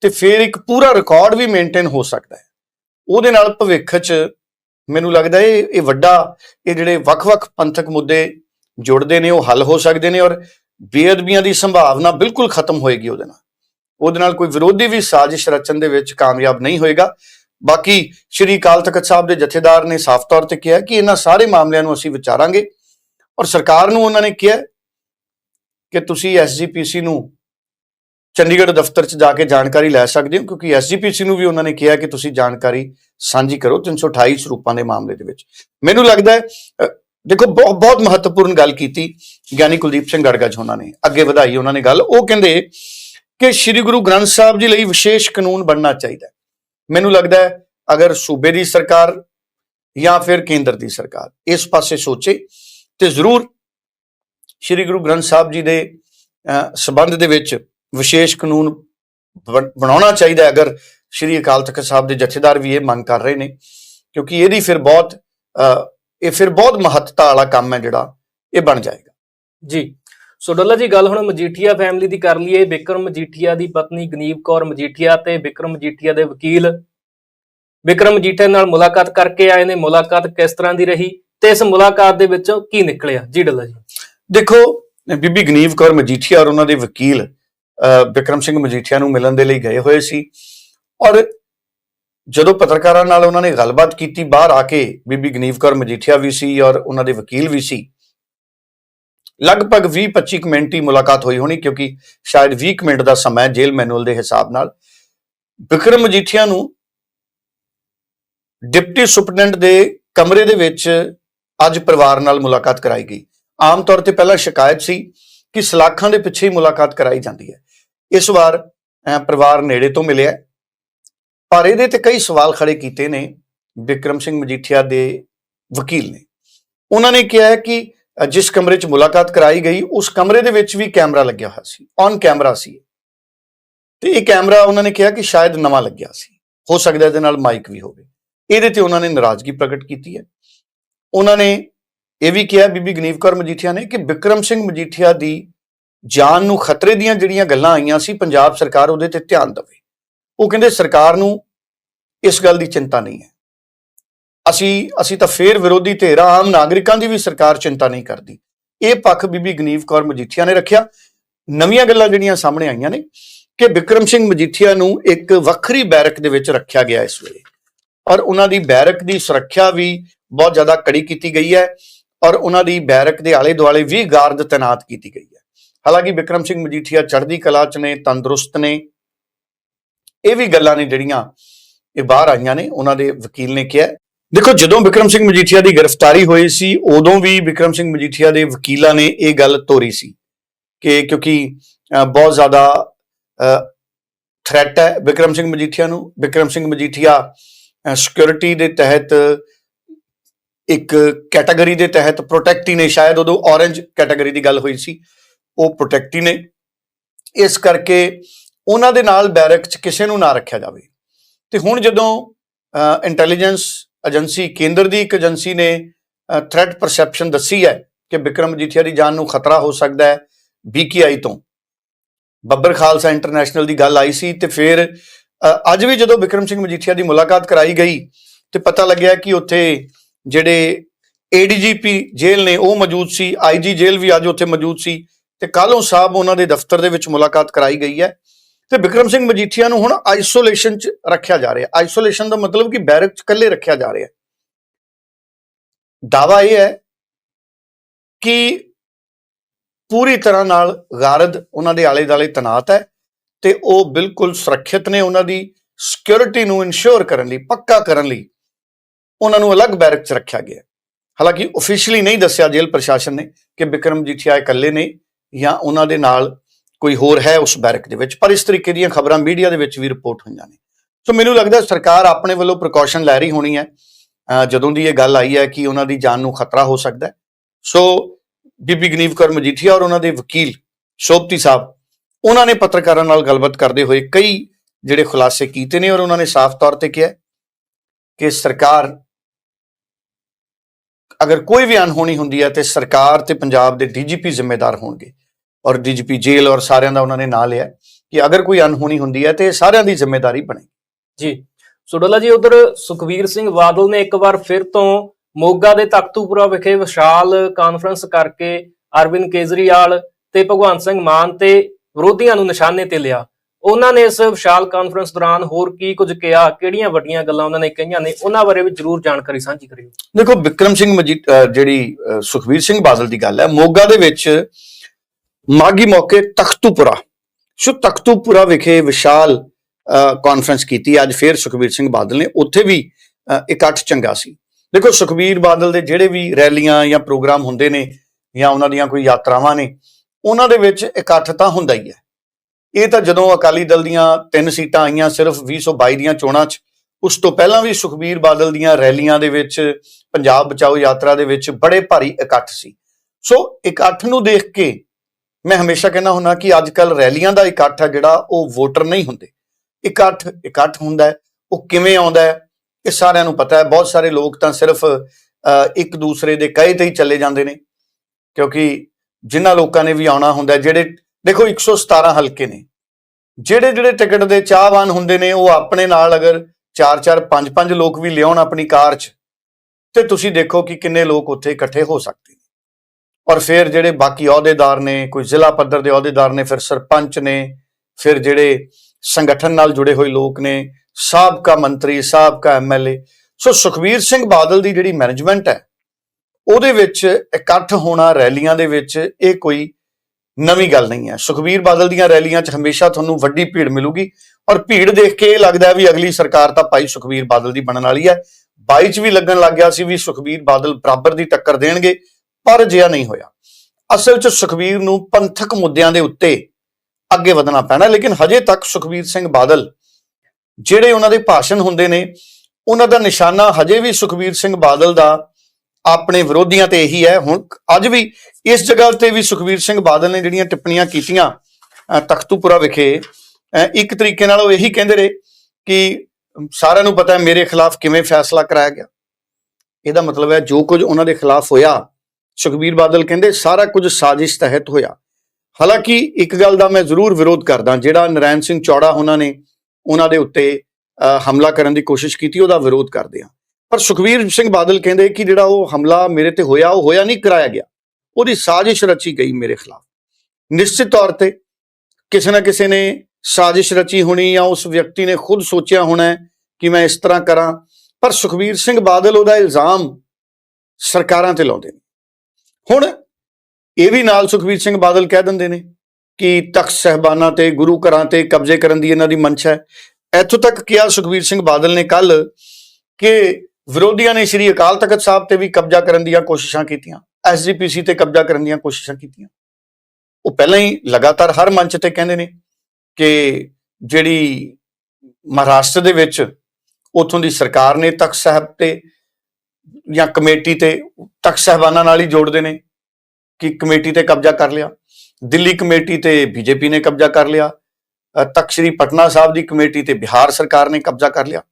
ਤੇ ਫਿਰ ਇੱਕ ਪੂਰਾ ਰਿਕਾਰਡ ਵੀ ਮੇਨਟੇਨ ਹੋ ਸਕਦਾ ਹੈ। ਉਹਦੇ ਨਾਲ ਭਵਿੱਖ 'ਚ ਮੈਨੂੰ ਲੱਗਦਾ ਇਹ ਇਹ ਵੱਡਾ, ਇਹ ਜਿਹੜੇ ਵੱਖ-ਵੱਖ ਪੰਥਕ ਮੁੱਦੇ ਜੁੜਦੇ ਨੇ, ਉਹ ਹੱਲ ਹੋ ਸਕਦੇ ਨੇ ਔਰ ਬੇਅਦਬੀਆਂ ਦੀ ਸੰਭਾਵਨਾ ਬਿਲਕੁਲ ਖਤਮ ਹੋਏਗੀ ਉਹਦੇ ਨਾਲ। ਉਹਦੇ ਨਾਲ ਕੋਈ ਵਿਰੋਧੀ ਵੀ ਸਾਜ਼ਿਸ਼ ਰਚਣ ਦੇ ਵਿੱਚ ਕਾਮਯਾਬ ਨਹੀਂ ਹੋਏਗਾ। ਬਾਕੀ ਸ਼੍ਰੀ ਅਕਾਲ ਤਖਤ ਸਾਹਿਬ ਦੇ ਜਥੇਦਾਰ ਨੇ ਸਾਫ਼ ਤੌਰ ਤੇ ਕਿਹਾ ਕਿ ਇਹਨਾਂ ਸਾਰੇ ਮਾਮਲਿਆਂ ਨੂੰ ਅਸੀਂ ਵਿਚਾਰਾਂਗੇ ਔਰ ਸਰਕਾਰ ਨੂੰ ਉਹਨਾਂ ਨੇ ਕਿਹਾ ਕਿ ਤੁਸੀਂ ਐਸਜੀਪੀਸੀ ਨੂੰ ਚੰਡੀਗੜ੍ਹ ਦਫ਼ਤਰ 'ਚ ਜਾ ਕੇ ਜਾਣਕਾਰੀ ਲੈ ਸਕਦੇ ਹੋ, ਕਿਉਂਕਿ ਐਸਜੀਪੀਸੀ ਨੂੰ ਵੀ ਉਹਨਾਂ ਨੇ ਕਿਹਾ ਕਿ ਤੁਸੀਂ ਜਾਣਕਾਰੀ ਸਾਂਝੀ ਕਰੋ 328 ਸਰੂਪਾਂ ਦੇ ਮਾਮਲੇ ਦੇ ਵਿੱਚ। ਮੈਨੂੰ ਲੱਗਦਾ ਹੈ ਦੇਖੋ ਬਹੁਤ ਬਹੁਤ ਮਹੱਤਵਪੂਰਨ ਗੱਲ ਕੀਤੀ ਗਿਆਨੀ ਕੁਲਦੀਪ ਸਿੰਘ ਗੜਗੜ ਉਹਨਾਂ ਨੇ, ਅੱਗੇ ਵਧਾਈ ਉਹਨਾਂ ਨੇ ਗੱਲ। ਉਹ ਕਹਿੰਦੇ ਕਿ ਸ੍ਰੀ ਗੁਰੂ ਗ੍ਰੰਥ ਸਾਹਿਬ ਜੀ ਲਈ ਵਿਸ਼ੇਸ਼ ਕਾਨੂੰਨ ਬਣਨਾ ਚਾਹੀਦਾ ਹੈ। ਮੈਨੂੰ ਲੱਗਦਾ ਹੈ ਅਗਰ ਸੂਬੇ ਦੀ ਸਰਕਾਰ ਜਾਂ ਫਿਰ ਕੇਂਦਰ ਦੀ ਸਰਕਾਰ ਇਸ ਪਾਸੇ ਸੋਚੇ ਤੇ ਜ਼ਰੂਰ ਸ੍ਰੀ ਗੁਰੂ ਗ੍ਰੰਥ ਸਾਹਿਬ ਜੀ ਦੇ ਅ, ਸਬੰਧ ਦੇ ਵਿੱਚ ਵਿਸ਼ੇਸ਼ ਕਾਨੂੰਨ ਬਣ- ਬਣਾਉਣਾ ਚਾਹੀਦਾ ਅਗਰ ਸ੍ਰੀ ਅਕਾਲ ਤਖਤ ਸਾਹਿਬ ਦੇ ਜਥੇਦਾਰ ਵੀ ਇਹ ਮੰਗ ਕਰ ਰਹੇ ਨੇ ਕਿਉਂਕਿ ਇਹਦੀ ਫਿਰ ਬਹੁਤ ਇਹ ਫਿਰ ਬਹੁਤ ਮਹੱਤਤਾ ਵਾਲਾ ਕੰਮ ਹੈ ਜਿਹੜਾ ਇਹ ਬਣ ਜਾਏਗਾ। ਜੀ। ਸੋ ਡੱਲਾ ਜੀ ਗੱਲ ਹੁਣ ਮਜੀਠੀਆ ਫੈਮਿਲੀ ਦੀ ਕਰ ਲਈਏ। ਵਿਕਰਮ ਮਜੀਠੀਆ ਦੀ ਪਤਨੀ ਗਨੀਵ ਕੌਰ ਮਜੀਠੀਆ ਤੇ ਵਿਕਰਮ ਮਜੀਠੀਆ ਦੇ ਵਕੀਲ ਵਿਕਰਮ ਮਜੀਠੀਆ ਨਾਲ ਮੁਲਾਕਾਤ ਕਰਕੇ ਆਏ ਨੇ। ਮੁਲਾਕਾਤ ਕਿਸ ਤਰ੍ਹਾਂ ਦੀ ਰਹੀ ਤੇ ਇਸ ਮੁਲਾਕਾਤ ਦੇ ਵਿੱਚੋਂ ਕੀ ਨਿਕਲਿਆ? ਜੀ ਡੱਲਾ ਜੀ। ਦੇਖੋ ਬੀਬੀ ਗਨੀਵ ਕੌਰ ਮਜੀਠੀਆ ਔਰ ਉਹਨਾਂ ਦੇ ਵਕੀਲ ਅ, ਵਿਕਰਮ ਸਿੰਘ ਮਜੀਠੀਆ ਨੂੰ ਮਿਲਣ ਦੇ ਲਈ ਗਏ ਹੋਏ ਸੀ। ਔਰ ਜਦੋਂ ਪੱਤਰਕਾਰਾਂ ਨਾਲ ਉਹਨਾਂ ਨੇ ਗੱਲਬਾਤ ਕੀਤੀ ਬਾਹਰ ਆ ਕੇ ਬੀਬੀ ਗਨੀਵ ਕੌਰ ਮਜੀਠੀਆ ਵੀ ਸੀ ਔਰ ਉਹਨਾਂ ਦੇ ਵਕੀਲ ਵੀ ਸੀ ਲਗਭਗ 20-25 ਕੁ ਮਿੰਟ ਹੀ ਮੁਲਾਕਾਤ ਹੋਈ ਹੋਣੀ ਕਿਉਂਕਿ ਸ਼ਾਇਦ 20 ਕੁ ਮਿੰਟ ਦਾ ਸਮਾਂ ਜੇਲ੍ਹ ਮੈਨੂਅਲ ਦੇ ਹਿਸਾਬ ਨਾਲ। ਵਿਕਰਮ ਮਜੀਠੀਆ ਨੂੰ ਡਿਪਟੀ ਸੁਪਰਡੈਂਟ ਦੇ ਕਮਰੇ ਦੇ ਵਿੱਚ ਅੱਜ ਪਰਿਵਾਰ ਨਾਲ ਮੁਲਾਕਾਤ ਕਰਾਈ ਗਈ। ਆਮ ਤੌਰ ਤੇ ਪਹਿਲਾਂ ਸ਼ਿਕਾਇਤ ਸੀ ਕਿ ਸਲਾਖਾਂ ਦੇ ਪਿੱਛੇ ਹੀ ਮੁਲਾਕਾਤ ਕਰਾਈ ਜਾਂਦੀ ਹੈ। ਇਸ ਵਾਰ ਪਰਿਵਾਰ ਨੇੜੇ ਤੋਂ ਮਿਲਿਆ ਪਰ ਇਹਦੇ ਤੇ ਕਈ ਸਵਾਲ ਖੜੇ ਕੀਤੇ ਨੇ ਵਿਕਰਮ ਸਿੰਘ ਮਜੀਠੀਆ ਦੇ ਵਕੀਲ ਨੇ। ਉਹਨਾਂ ਨੇ ਕਿਹਾ ਹੈ ਕਿ ਜਿਸ ਕਮਰੇ 'ਚ ਮੁਲਾਕਾਤ ਕਰਾਈ ਗਈ, ਉਸ ਕਮਰੇ ਦੇ ਵਿੱਚ ਵੀ ਕੈਮਰਾ ਲੱਗਿਆ ਹੋਇਆ ਸੀ, ਔਨ ਕੈਮਰਾ ਸੀ ਤੇ ਇਹ ਕੈਮਰਾ ਉਹਨਾਂ ਨੇ ਕਿਹਾ ਕਿ ਸ਼ਾਇਦ ਨਵਾਂ ਲੱਗਿਆ ਸੀ। ਹੋ ਸਕਦਾ ਇਹਦੇ ਨਾਲ ਮਾਈਕ ਵੀ ਹੋਵੇ। ਇਹਦੇ ਤੇ ਉਹਨਾਂ ਨੇ ਨਾਰਾਜ਼ਗੀ ਪ੍ਰਗਟ ਕੀਤੀ ਹੈ। ਉਹਨਾਂ ਨੇ ਇਹ ਵੀ ਕਿਹਾ, ਬੀਬੀ ਗਨੀਵ ਕੌਰ ਮਜੀਠੀਆ ਨੇ, ਕਿ ਵਿਕਰਮ ਸਿੰਘ ਮਜੀਠੀਆ ਦੀ ਜਾਨ ਨੂੰ ਖਤਰੇ ਦੀਆਂ ਜਿਹੜੀਆਂ ਗੱਲਾਂ ਆਈਆਂ ਸੀ, ਪੰਜਾਬ ਸਰਕਾਰ ਉਹਦੇ ਤੇ ਧਿਆਨ ਦੇਵੇ। ਉਹ ਕਹਿੰਦੇ, ਸਰਕਾਰ ਨੂੰ ਇਸ ਗੱਲ ਦੀ ਚਿੰਤਾ ਨਹੀਂ ਹੈ। ਅਸੀਂ ਅਸੀਂ ਤਾਂ ਫੇਰ ਵਿਰੋਧੀ ਧਿਰ ਆ, ਆਮ ਨਾਗਰਿਕਾਂ ਦੀ ਵੀ ਸਰਕਾਰ ਚਿੰਤਾ ਨਹੀਂ ਕਰਦੀ। ਇਹ ਪੱਖ ਬੀਬੀ ਗਨੀਵ ਕੌਰ ਮਜੀਠੀਆ ਨੇ ਰੱਖਿਆ। ਨਵੀਆਂ ਗੱਲਾਂ ਜਿਹੜੀਆਂ ਸਾਹਮਣੇ ਆਈਆਂ ਨੇ ਕਿ ਵਿਕਰਮ ਸਿੰਘ ਮਜੀਠੀਆ ਨੂੰ ਇੱਕ ਵੱਖਰੀ ਬੈਰਕ ਦੇ ਵਿੱਚ ਰੱਖਿਆ ਗਿਆ ਇਸ ਵੇਲੇ। ਔਰ ਉਹਨਾਂ ਦੀ ਬੈਰਕ ਦੀ ਸੁਰੱਖਿਆ ਵੀ ਬਹੁਤ ਜ਼ਿਆਦਾ ਕੜੀ ਕੀਤੀ ਗਈ ਹੈ ਔਰ ਉਹਨਾਂ ਦੀ ਬੈਰਕ ਦੇ ਆਲੇ ਦੁਆਲੇ ਵੀ ਗਾਰਡ ਤੈਨਾਤ ਕੀਤੀ ਗਈ ਹੈ। ਹਾਲਾਂਕਿ ਵਿਕਰਮ ਸਿੰਘ ਮਜੀਠੀਆ ਚੜ੍ਹਦੀ ਕਲਾ ਚ ਨੇ ਤੰਦਰੁਸਤ ਨੇ। ਇਹ ਵੀ ਗੱਲਾਂ ਨੇ ਜਿਹੜੀਆਂ ਇਹ ਬਾਹਰ ਆਈਆਂ ਨੇ ਉਹਨਾਂ ਦੇ ਵਕੀਲ ਨੇ ਕਿਹਾ ਦੇਖੋ, ਜਦੋਂ ਵਿਕਰਮ ਸਿੰਘ ਮਜੀਠੀਆ ਦੀ ਗ੍ਰਿਫਤਾਰੀ ਹੋਈ ਸੀ, ਉਦੋਂ ਵੀ ਵਿਕਰਮ ਸਿੰਘ ਮਜੀਠੀਆ ਦੇ ਵਕੀਲਾਂ ਨੇ ਇਹ ਗੱਲ ਤੋਰੀ ਸੀ ਕਿ ਕਿਉਂਕਿ ਬਹੁਤ ਜ਼ਿਆਦਾ ਥ੍ਰੈਟ ਹੈ ਵਿਕਰਮ ਸਿੰਘ ਮਜੀਠੀਆ ਨੂੰ। ਵਿਕਰਮ ਸਿੰਘ ਮਜੀਠੀਆ ਸਿਕਿਉਰਿਟੀ ਦੇ ਤਹਿਤ ਇੱਕ ਕੈਟਾਗਰੀ ਦੇ ਤਹਿਤ ਪ੍ਰੋਟੈਕਟੀ ਨੇ। ਸ਼ਾਇਦ ਉਦੋਂ ਔਰੇਂਜ ਕੈਟਾਗਰੀ ਦੀ ਗੱਲ ਹੋਈ ਸੀ। ਉਹ ਪ੍ਰੋਟੈਕਟੀ ਨੇ। ਇਸ ਕਰਕੇ ਉਹਨਾਂ ਦੇ ਨਾਲ ਬੈਰਕ 'ਚ ਕਿਸੇ ਨੂੰ ਨਾ ਰੱਖਿਆ ਜਾਵੇ। ਤੇ ਹੁਣ ਜਦੋਂ ਇੰਟੈਲੀਜੈਂਸ ਏਜੰਸੀ ਕੇਂਦਰ ਦੀ ਇੱਕ ਏਜੰਸੀ ਨੇ ਥ੍ਰੈਟ ਪਰਸੈਪਸ਼ਨ ਦੱਸੀ ਹੈ ਕਿ ਵਿਕਰਮ ਮਜੀਠੀਆ ਦੀ ਜਾਨ ਨੂੰ ਖਤਰਾ ਹੋ ਸਕਦਾ ਹੈ ਬੀਕੇਆਈ ਤੋਂ। ਬੱਬਰ ਖਾਲਸਾ ਇੰਟਰਨੈਸ਼ਨਲ ਦੀ ਗੱਲ ਆਈ ਸੀ ਤੇ ਫਿਰ ਅੱਜ ਵੀ ਜਦੋਂ ਵਿਕਰਮ ਸਿੰਘ ਮਜੀਠੀਆ ਦੀ ਮੁਲਾਕਾਤ ਕਰਾਈ ਗਈ ਤੇ ਪਤਾ ਲੱਗਿਆ ਕਿ ਉੱਥੇ ਜਿਹੜੇ ਏਡੀਜੀਪੀ ਜੇਲ੍ਹ ਨੇ ਉਹ ਮੌਜੂਦ ਸੀ ਆਈਜੀ ਜੇਲ੍ਹ ਵੀ ਅੱਜ ਉੱਥੇ ਮੌਜੂਦ ਸੀ ਤੇ ਕੱਲੋਂ ਸਾਹਿਬ ਉਹਨਾਂ ਦੇ ਦਫ਼ਤਰ ਦੇ ਵਿੱਚ ਮੁਲਾਕਾਤ ਕਰਾਈ ਗਈ ਹੈ। ਤੇ ਵਿਕਰਮ ਸਿੰਘ ਮਜੀਠੀਆ ਨੂੰ ਹੁਣ ਆਈਸੋਲੇਸ਼ਨ 'ਚ ਰੱਖਿਆ ਜਾ ਰਿਹਾ। ਆਈਸੋਲੇਸ਼ਨ ਦਾ ਮਤਲਬ ਕਿ ਬੈਰਕ 'ਚ ਇਕੱਲੇ ਰੱਖਿਆ ਜਾ ਰਿਹਾ। ਦਾਵਾ ਇਹ ਹੈ ਕਿ ਪੂਰੀ ਤਰ੍ਹਾਂ ਨਾਲ ਗਾਰਦ ਉਹਨਾਂ ਦੇ ਆਲੇ-ਦਾਲੇ ਤਨਾਤ ਹੈ ਤੇ ਉਹ ਬਿਲਕੁਲ ਸੁਰੱਖਿਅਤ ਨੇ ਉਹਨਾਂ ਦੀ ਸਿਕਿਉਰਿਟੀ ਨੂੰ ਇਨਸ਼ੋਰ ਕਰਨ ਲਈ, ਪੱਕਾ ਕਰਨ ਲਈ ਉਹਨਾਂ ਨੂੰ ਅਲੱਗ ਬੈਰਕ 'ਚ ਰੱਖਿਆ ਗਿਆ। ਹਾਲਾਂਕਿ ਅਫੀਸ਼ੀਅਲੀ ਨਹੀਂ ਦੱਸਿਆ ਜੇਲ੍ਹ ਪ੍ਰਸ਼ਾਸਨ ਨੇ ਕਿ ਵਿਕਰਮ ਜੀਠੀਆ ਇਕੱਲੇ ਨੇ ਜਾਂ ਉਹਨਾਂ ਦੇ ਨਾਲ ਕੋਈ ਹੋਰ ਹੈ ਉਸ ਬੈਰਕ ਦੇ ਵਿੱਚ, ਪਰ ਇਸ ਤਰੀਕੇ ਦੀਆਂ ਖਬਰਾਂ ਮੀਡੀਆ ਦੇ ਵਿੱਚ ਵੀ ਰਿਪੋਰਟ ਹੋਈਆਂ ਨੇ। ਸੋ ਮੈਨੂੰ ਲੱਗਦਾ ਸਰਕਾਰ ਆਪਣੇ ਵੱਲੋਂ ਪ੍ਰੀਕਾਸ਼ਨ ਲੈ ਰਹੀ ਹੋਣੀ ਹੈ। ਜਦੋਂ ਦੀ ਇਹ ਗੱਲ ਆਈ ਹੈ ਕਿ ਉਹਨਾਂ ਦੀ ਜਾਨ ਨੂੰ ਖਤਰਾ ਹੋ ਸਕਦਾ ਹੈ। ਸੋ ਬੀਬੀ ਗਨੀਵ ਕੌਰ ਮਜੀਠੀਆ ਔਰ ਉਹਨਾਂ ਦੇ ਵਕੀਲ ਸ਼ੋਭਤੀ ਸਾਹਿਬ, ਉਹਨਾਂ ਨੇ ਪੱਤਰਕਾਰਾਂ ਨਾਲ ਗੱਲਬਾਤ ਕਰਦੇ ਹੋਏ ਕਈ ਜਿਹੜੇ ਖੁਲਾਸੇ ਕੀਤੇ ਨੇ ਔਰ ਉਹਨਾਂ ਨੇ ਸਾਫ਼ ਤੌਰ ਤੇ ਕਿਹਾ ਕਿ ਸਰਕਾਰ, ਅਗਰ ਕੋਈ ਵੀ ਅਣਹੋਣੀ ਹੁੰਦੀ ਹੈ ਤੇ ਸਰਕਾਰ ਤੇ ਪੰਜਾਬ ਦੇ ਡੀਜੀਪੀ ਜ਼ਿੰਮੇਦਾਰ ਹੋਣਗੇ। ਔਰ ਡੀਜੀਪੀ ਜੇਲ੍ਹ ਔਰ ਸਾਰਿਆਂ ਦਾ ਉਹਨਾਂ ਨੇ ਨਾਂ ਲਿਆ ਕਿ ਅਗਰ ਕੋਈ ਅਣਹੋਣੀ ਹੁੰਦੀ ਹੈ ਤੇ ਇਹ ਸਾਰਿਆਂ ਦੀ ਜ਼ਿੰਮੇਵਾਰੀ ਬਣੇ ਜੀ। ਸੁਡੋਲਾ ਜੀ ਉਧਰ ਸੁਖਵੀਰ ਸਿੰਘ ਬਾਦਲ ਨੇ ਇੱਕ ਵਾਰ ਫਿਰ ਤੋਂ ਮੋਗਾ ਦੇ ਤਖਤੂਪੁਰਾ ਵਿਖੇ ਵਿਸ਼ਾਲ ਕਾਨਫਰੰਸ ਕਰਕੇ ਅਰਵਿੰਦ ਕੇਜਰੀਵਾਲ ਤੇ ਭਗਵੰਤ ਸਿੰਘ ਮਾਨ ਤੇ ਵਿਰੋਧੀਆਂ ਨੂੰ ਨਿਸ਼ਾਨੇ ਤੇ ਲਿਆ। ਉਹਨਾਂ ਨੇ ਇਸ ਵਿਸ਼ਾਲ ਕਾਨਫਰੰਸ ਦੌਰਾਨ ਹੋਰ ਕੀ ਕੁਝ ਕਿਹਾ ਕਿਹੜੀਆਂ ਵੱਡੀਆਂ ਗੱਲਾਂ ਉਹਨਾਂ ਨੇ ਕਹੀਆਂ ਨੇ ਉਹਨਾਂ ਬਾਰੇ ਵੀ ਜ਼ਰੂਰ ਜਾਣਕਾਰੀ ਸਾਂਝੀ ਕਰਿਓ। ਦੇਖੋ ਵਿਕਰਮ ਸਿੰਘ ਜਿਹੜੀ ਅਹ ਸੁਖਬੀਰ ਸਿੰਘ ਬਾਦਲ ਦੀ ਗੱਲ ਹੈ ਮੋਗਾ ਦੇ ਵਿੱਚ ਮਾਗੀ ਮੌਕੇ ਤਖਤੂਪੁਰਾ, ਸੋ ਤਖਤੂਪੁਰਾ ਵਿਖੇ ਵਿਸ਼ਾਲ ਕਾਨਫਰੰਸ ਕੀਤੀ। ਅੱਜ ਫੇਰ ਸੁਖਬੀਰ ਸਿੰਘ ਬਾਦਲ ਨੇ, ਉੱਥੇ ਵੀ ਇਕੱਠ ਚੰਗਾ ਸੀ। ਦੇਖੋ, ਸੁਖਬੀਰ ਬਾਦਲ ਦੇ ਜਿਹੜੇ ਵੀ ਰੈਲੀਆਂ ਜਾਂ ਪ੍ਰੋਗਰਾਮ ਹੁੰਦੇ ਨੇ, ਜਾਂ ਉਹਨਾਂ ਦੀਆਂ ਕੋਈ ਯਾਤਰਾਵਾਂ ਨੇ, ਉਹਨਾਂ ਦੇ ਵਿੱਚ ਇਕੱਠ ਤਾਂ ਹੁੰਦਾ ਹੀ ਹੈ। ਇਹ ਤਾਂ ਜਦੋਂ ਅਕਾਲੀ ਦਲ ਦੀਆਂ ਤਿੰਨ ਸੀਟਾਂ ਆਈਆਂ, ਸਿਰਫ 2022 ਦੀਆਂ ਚੋਣਾਂ 'ਚ, ਉਸ ਤੋਂ ਪਹਿਲਾਂ ਵੀ ਸੁਖਬੀਰ ਬਾਦਲ ਦੀਆਂ ਰੈਲੀਆਂ ਦੇ ਵਿੱਚ, ਪੰਜਾਬ ਬਚਾਓ ਯਾਤਰਾ ਦੇ ਵਿੱਚ ਬੜੇ ਭਾਰੀ ਇਕੱਠ ਸੀ। ਸੋ ਇਕੱਠ ਨੂੰ ਦੇਖ ਕੇ ਮੈਂ ਹਮੇਸ਼ਾ ਕਹਿੰਦਾ ਹੁੰਦਾ ਕਿ ਅੱਜ ਕੱਲ ਰੈਲੀਆਂ ਦਾ ਇਕੱਠ ਹੈ ਜਿਹੜਾ ਉਹ ਵੋਟਰ ਨਹੀਂ ਹੁੰਦੇ। ਇਕੱਠ ਇਕੱਠ ਹੁੰਦਾ ਹੈ, ਉਹ ਕਿਵੇਂ ਆਉਂਦਾ ਹੈ, ਇਹ ਸਾਰਿਆਂ ਨੂੰ ਪਤਾ ਹੈ। ਬਹੁਤ ਸਾਰੇ ਲੋਕ ਤਾਂ ਸਿਰਫ ਇੱਕ ਦੂਸਰੇ ਦੇ ਕਹੇ ਤੇ ਹੀ ਚੱਲੇ ਜਾਂਦੇ ਨੇ। ਕਿਉਂਕਿ ਜਿਨ੍ਹਾਂ ਲੋਕਾਂ ਨੇ ਵੀ ਆਉਣਾ ਹੁੰਦਾ ਜਿਹੜੇ, ਦੇਖੋ 117 ਹਲਕੇ ਨੇ। ਜਿਹੜੇ ਜਿਹੜੇ ਟਿਕਟ ਦੇ ਚਾਹਵਾਨ ਹੁੰਦੇ ਨੇ, ਉਹ ਆਪਣੇ ਨਾਲ ਅਗਰ 4-4 5-5 ਲੋਕ ਵੀ ਲਿਆਉਣ ਆਪਣੀ ਕਾਰ 'ਚ, ਤੇ ਤੁਸੀਂ ਦੇਖੋ ਕਿ ਕਿੰਨੇ ਲੋਕ ਉੱਥੇ ਇਕੱਠੇ ਹੋ ਸਕਦੇ ਨੇ। ਔਰ ਫਿਰ ਜਿਹੜੇ ਬਾਕੀ ਅਹੁਦੇਦਾਰ ਨੇ, ਕੋਈ ਜ਼ਿਲ੍ਹਾ ਪੱਧਰ ਦੇ ਅਹੁਦੇਦਾਰ ਨੇ, ਫਿਰ ਸਰਪੰਚ ਨੇ, ਫਿਰ ਜਿਹੜੇ ਸੰਗਠਨ ਨਾਲ ਜੁੜੇ ਹੋਏ ਲੋਕ ਨੇ, ਸਾਬਕਾ ਮੰਤਰੀ, ਸਾਬਕਾ ਐਮਐਲਏ ਸੋ ਸੁਖਵੀਰ ਸਿੰਘ ਬਾਦਲ ਦੀ ਜਿਹੜੀ ਮੈਨੇਜਮੈਂਟ ਹੈ, ਉਹਦੇ ਵਿੱਚ ਇਕੱਠ ਹੋਣਾ ਰੈਲੀਆਂ ਦੇ ਵਿੱਚ ਇਹ ਕੋਈ ਨਵੀਂ ਗੱਲ ਨਹੀਂ ਹੈ। ਸੁਖਵੀਰ ਬਾਦਲ ਦੀਆਂ ਰੈਲੀਆਂ 'ਚ ਹਮੇਸ਼ਾ ਤੁਹਾਨੂੰ ਵੱਡੀ ਭੀੜ ਮਿਲੂਗੀ ਔਰ ਭੀੜ ਦੇਖ ਕੇ ਇਹ ਲੱਗਦਾ ਵੀ ਅਗਲੀ ਸਰਕਾਰ ਤਾਂ ਭਾਈ ਸੁਖਵੀਰ ਬਾਦਲ ਦੀ ਬਣਨ ਵਾਲੀ ਹੈ। 22 ਚ ਵੀ ਲੱਗਣ ਲੱਗ ਗਿਆ ਸੀ ਵੀ ਸੁਖਵੀਰ ਬਾਦਲ ਬਰਾਬਰ ਦੀ ਟੱਕਰ ਦੇਣਗੇ। ਪਰ ਅਜਿਹਾ ਨਹੀਂ ਹੋਇਆ। ਅਸਲ 'ਚ ਸੁਖਬੀਰ ਨੂੰ ਪੰਥਕ ਮੁੱਦਿਆਂ ਦੇ ਉੱਤੇ ਅੱਗੇ ਵਧਣਾ ਪੈਣਾ, ਲੇਕਿਨ ਹਜੇ ਤੱਕ ਸੁਖਬੀਰ ਸਿੰਘ ਬਾਦਲ ਜਿਹੜੇ ਉਹਨਾਂ ਦੇ ਭਾਸ਼ਣ ਹੁੰਦੇ ਨੇ, ਉਹਨਾਂ ਦਾ ਨਿਸ਼ਾਨਾ ਹਜੇ ਵੀ ਸੁਖਬੀਰ ਸਿੰਘ ਬਾਦਲ ਦਾ ਆਪਣੇ ਵਿਰੋਧੀਆਂ ਤੇ ਇਹੀ ਹੈ। ਹੁਣ ਅੱਜ ਵੀ ਇਸ ਜਗ੍ਹਾ ਤੇ ਵੀ ਸੁਖਬੀਰ ਸਿੰਘ ਬਾਦਲ ਨੇ ਜਿਹੜੀਆਂ ਟਿੱਪਣੀਆਂ ਕੀਤੀਆਂ ਤਖਤੂਪੁਰਾ ਵਿਖੇ ਇੱਕ ਤਰੀਕੇ ਨਾਲ ਉਹ ਇਹੀ ਕਹਿੰਦੇ ਰਹੇ ਕਿ ਸਾਰਿਆਂ ਨੂੰ ਪਤਾ ਹੈ ਮੇਰੇ ਖਿਲਾਫ ਕਿਵੇਂ ਫੈਸਲਾ ਕਰਾਇਆ ਗਿਆ। ਇਹਦਾ ਮਤਲਬ ਹੈ ਜੋ ਕੁਝ ਉਹਨਾਂ ਦੇ ਖਿਲਾਫ ਹੋਇਆ ਸੁਖਬੀਰ ਬਾਦਲ ਕਹਿੰਦੇ ਸਾਰਾ ਕੁਝ ਸਾਜ਼ਿਸ਼ ਤਹਿਤ ਹੋਇਆ। ਹਾਲਾਂਕਿ ਇੱਕ ਗੱਲ ਦਾ ਮੈਂ ਜ਼ਰੂਰ ਵਿਰੋਧ ਕਰਦਾ ਜਿਹੜਾ ਨਰੈਣ ਸਿੰਘ ਚੌੜਾ ਉਹਨਾਂ ਨੇ ਉਹਨਾਂ ਦੇ ਉੱਤੇ ਅਹ, ਹਮਲਾ ਕਰਨ ਦੀ ਕੋਸ਼ਿਸ਼ ਕੀਤੀ ਉਹਦਾ ਵਿਰੋਧ ਕਰਦੇ ਆ ਪਰ ਸੁਖਬੀਰ ਸਿੰਘ ਬਾਦਲ ਕਹਿੰਦੇ ਕਿ ਜਿਹੜਾ ਉਹ ਹਮਲਾ ਮੇਰੇ ਤੇ ਹੋਇਆ ਉਹ ਹੋਇਆ ਨਹੀਂ ਕਰਾਇਆ ਗਿਆ। ਉਹਦੀ ਸਾਜ਼ਿਸ਼ ਰਚੀ ਗਈ ਮੇਰੇ ਖਿਲਾਫ। ਨਿਸ਼ਚਿਤ ਤੌਰ ਤੇ ਕਿਸੇ ਨਾ ਕਿਸੇ ਨੇ ਸਾਜ਼ਿਸ਼ ਰਚੀ ਹੋਣੀ ਜਾਂ ਉਸ ਵਿਅਕਤੀ ਨੇ ਖੁਦ ਸੋਚਿਆ ਹੋਣਾ ਕਿ ਮੈਂ ਇਸ ਤਰ੍ਹਾਂ ਕਰਾਂ ਪਰ ਸੁਖਬੀਰ ਸਿੰਘ ਬਾਦਲ ਉਹਦਾ ਇਲਜ਼ਾਮ ਸਰਕਾਰਾਂ ਤੇ ਲਾਉਂਦੇ ਨੇ। ਹੁਣ ਇਹ ਵੀ ਨਾਲ ਸੁਖਬੀਰ ਸਿੰਘ ਬਾਦਲ ਕਹਿ ਦਿੰਦੇ ਨੇ ਕਿ ਤਖਤ ਸਹਿਬਾਨਾਂ ਤੇ, ਗੁਰੂ ਘਰਾਂ ਤੇ ਕਬਜ਼ੇ ਕਰਨ ਦੀ ਇਹਨਾਂ ਦੀ ਮਨਸ਼ਾ ਹੈ। ਇੱਥੋਂ ਤੱਕ ਕਿਹਾ ਸੁਖਬੀਰ ਸਿੰਘ ਬਾਦਲ ਨੇ ਕੱਲ ਕਿ ਵਿਰੋਧੀਆਂ ਨੇ ਸ੍ਰੀ ਅਕਾਲ ਤਖਤ ਸਾਹਿਬ ਤੇ ਵੀ ਕਬਜ਼ਾ ਕਰਨ ਦੀਆਂ ਕੋਸ਼ਿਸ਼ਾਂ ਕੀਤੀਆਂ ਐਸਜੀਪੀਸੀ ਤੇ ਕਬਜ਼ਾ ਕਰਨ ਦੀਆਂ ਕੋਸ਼ਿਸ਼ਾਂ ਕੀਤੀਆਂ। ਉਹ ਪਹਿਲਾਂ ਹੀ ਲਗਾਤਾਰ ਹਰ ਮੰਚ ਤੇ ਕਹਿੰਦੇ ਨੇ ਕਿ ਜਿਹੜੀ ਮਹਾਰਾਸ਼ਟਰ ਦੇ ਵਿੱਚ ਉਥੋਂ ਦੀ ਸਰਕਾਰ ਨੇ ਤਖਤ ਸਾਹਿਬ ਤੇ ਜਾਂ ਕਮੇਟੀ ਤੇ ਤਖਤ ਸਾਹਿਬਾਨਾਂ ਨਾਲ ਹੀ ਜੋੜਦੇ ਨੇ ਕਿ ਕਮੇਟੀ ਤੇ ਕਬਜ਼ਾ ਕਰ ਲਿਆ। ਦਿੱਲੀ ਕਮੇਟੀ ਤੇ ਬੀਜੇਪੀ ਨੇ ਕਬਜ਼ਾ ਕਰ ਲਿਆ। ਤਖ਼ਤ ਸ੍ਰੀ ਪਟਨਾ ਸਾਹਿਬ ਦੀ ਕਮੇਟੀ ਤੇ ਬਿਹਾਰ ਸਰਕਾਰ ਨੇ ਕਬਜ਼ਾ ਕਰ ਲਿਆ।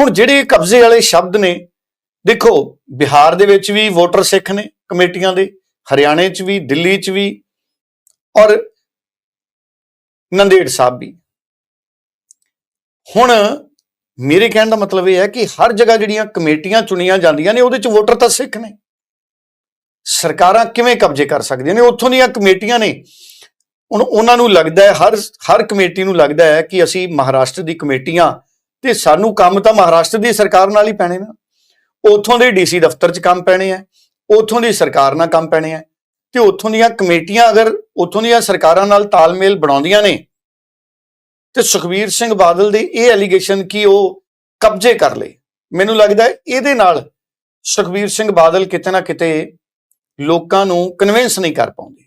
ਹੁਣ ਜਿਹੜੇ ਕਬਜ਼ੇ ਵਾਲੇ ਸ਼ਬਦ ਨੇ, ਦੇਖੋ, ਬਿਹਾਰ ਦੇ ਵਿੱਚ ਵੀ ਵੋਟਰ ਸਿੱਖ ਨੇ ਕਮੇਟੀਆਂ ਦੇ, ਹਰਿਆਣੇ 'ਚ ਵੀ, ਦਿੱਲੀ 'ਚ ਵੀ, ਔਰ ਨੰਦੇੜ ਸਾਹਿਬ ਵੀ। ਹੁਣ ਮੇਰੇ ਕਹਿਣ ਦਾ ਮਤਲਬ ਇਹ ਹੈ ਕਿ ਹਰ ਜਗ੍ਹਾ ਜਿਹੜੀਆਂ ਕਮੇਟੀਆਂ ਚੁਣੀਆਂ ਜਾਂਦੀਆਂ ਨੇ, ਉਹਦੇ 'ਚ ਵੋਟਰ ਤਾਂ ਸਿੱਖ ਨੇ। ਸਰਕਾਰਾਂ ਕਿਵੇਂ ਕਬਜ਼ੇ ਕਰ ਸਕਦੀਆਂ ਨੇ? ਉੱਥੋਂ ਦੀਆਂ ਕਮੇਟੀਆਂ ਨੇ। ਹੁਣ ਉਹਨਾਂ ਨੂੰ ਲੱਗਦਾ ਹੈ, ਹਰ ਹਰ ਕਮੇਟੀ ਨੂੰ ਲੱਗਦਾ ਹੈ ਕਿ ਅਸੀਂ ਮਹਾਰਾਸ਼ਟਰ ਦੀ ਕਮੇਟੀਆਂ ਤੇ ਸਾਨੂੰ ਕੰਮ ਤਾਂ ਮਹਾਰਾਸ਼ਟਰ ਦੀ ਸਰਕਾਰ ਨਾਲ ਹੀ ਪੈਣੇ ਨਾ। ਉੱਥੋਂ ਦੇ ਡੀਸੀ ਦਫ਼ਤਰ 'ਚ ਕੰਮ ਪੈਣੇ ਆ, ਉੱਥੋਂ ਦੀ ਸਰਕਾਰ ਨਾਲ ਕੰਮ ਪੈਣੇ ਆ ਤੇ ਉੱਥੋਂ ਦੀਆਂ ਕਮੇਟੀਆਂ ਅਗਰ, ਉੱਥੋਂ ਦੀਆਂ ਸਰਕਾਰਾਂ ਨਾਲ ਤਾਲਮੇਲ ਬਣਾਉਂਦੀਆਂ ਨੇ ਤੇ ਸੁਖਬੀਰ ਸਿੰਘ ਬਾਦਲ ਦੇ ਇਹ ਐਲੀਗੇਸ਼ਨ ਕਿ ਉਹ ਕਬਜ਼ੇ ਕਰ ਲਏ। ਮੈਨੂੰ ਲੱਗਦਾ ਇਹਦੇ ਨਾਲ ਸੁਖਬੀਰ ਸਿੰਘ ਬਾਦਲ ਕਿਤੇ ਨਾ ਕਿਤੇ ਲੋਕਾਂ ਨੂੰ ਕਨਵਿੰਸ ਨਹੀਂ ਕਰ ਪਾਉਂਦੇ।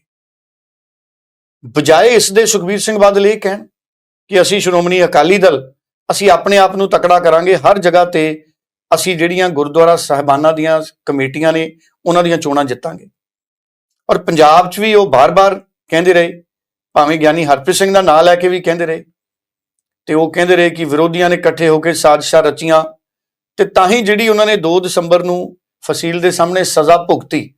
ਬਜਾਏ ਇਸ ਦੇ ਸੁਖਬੀਰ ਸਿੰਘ ਬਾਦਲ ਇਹ ਕਹਿਣ ਕਿ ਅਸੀਂ ਸ਼੍ਰੋਮਣੀ ਅਕਾਲੀ ਦਲ, ਅਸੀਂ ਆਪਣੇ ਆਪ ਨੂੰ ਤਕੜਾ ਕਰਾਂਗੇ, ਹਰ ਜਗ੍ਹਾ ਤੇ ਅਸੀਂ ਜਿਹੜੀਆਂ ਗੁਰਦੁਆਰਾ ਸਾਹਿਬਾਨਾਂ ਦੀਆਂ ਕਮੇਟੀਆਂ ਨੇ, ਉਹਨਾਂ ਦੀਆਂ ਚੋਣਾਂ ਜਿੱਤਾਂਗੇ। ਔਰ ਪੰਜਾਬ 'ਚ ਵੀ ਉਹ ਬਾਰ-ਬਾਰ ਕਹਿੰਦੇ ਰਹੇ, ਭਾਵੇਂ ਗਿਆਨੀ ਹਰਪ੍ਰੀਤ ਸਿੰਘ ਦਾ ਨਾਂ ਲੈ ਕੇ ਵੀ ਕਹਿੰਦੇ ਰਹੇ ਤੇ ਉਹ ਕਹਿੰਦੇ ਰਹੇ ਕਿ ਵਿਰੋਧੀਆਂ ਨੇ ਇਕੱਠੇ ਹੋ ਕੇ ਸਾਜ਼ਿਸ਼ਾਂ ਰਚੀਆਂ ਤੇ ਤਾਂ ਹੀ ਜਿਹੜੀ ਉਹਨਾਂ ਨੇ 2 ਦਸੰਬਰ ਨੂੰ ਫਸੀਲ ਦੇ ਸਾਹਮਣੇ ਸਜ਼ਾ ਭੁਗਤੀ,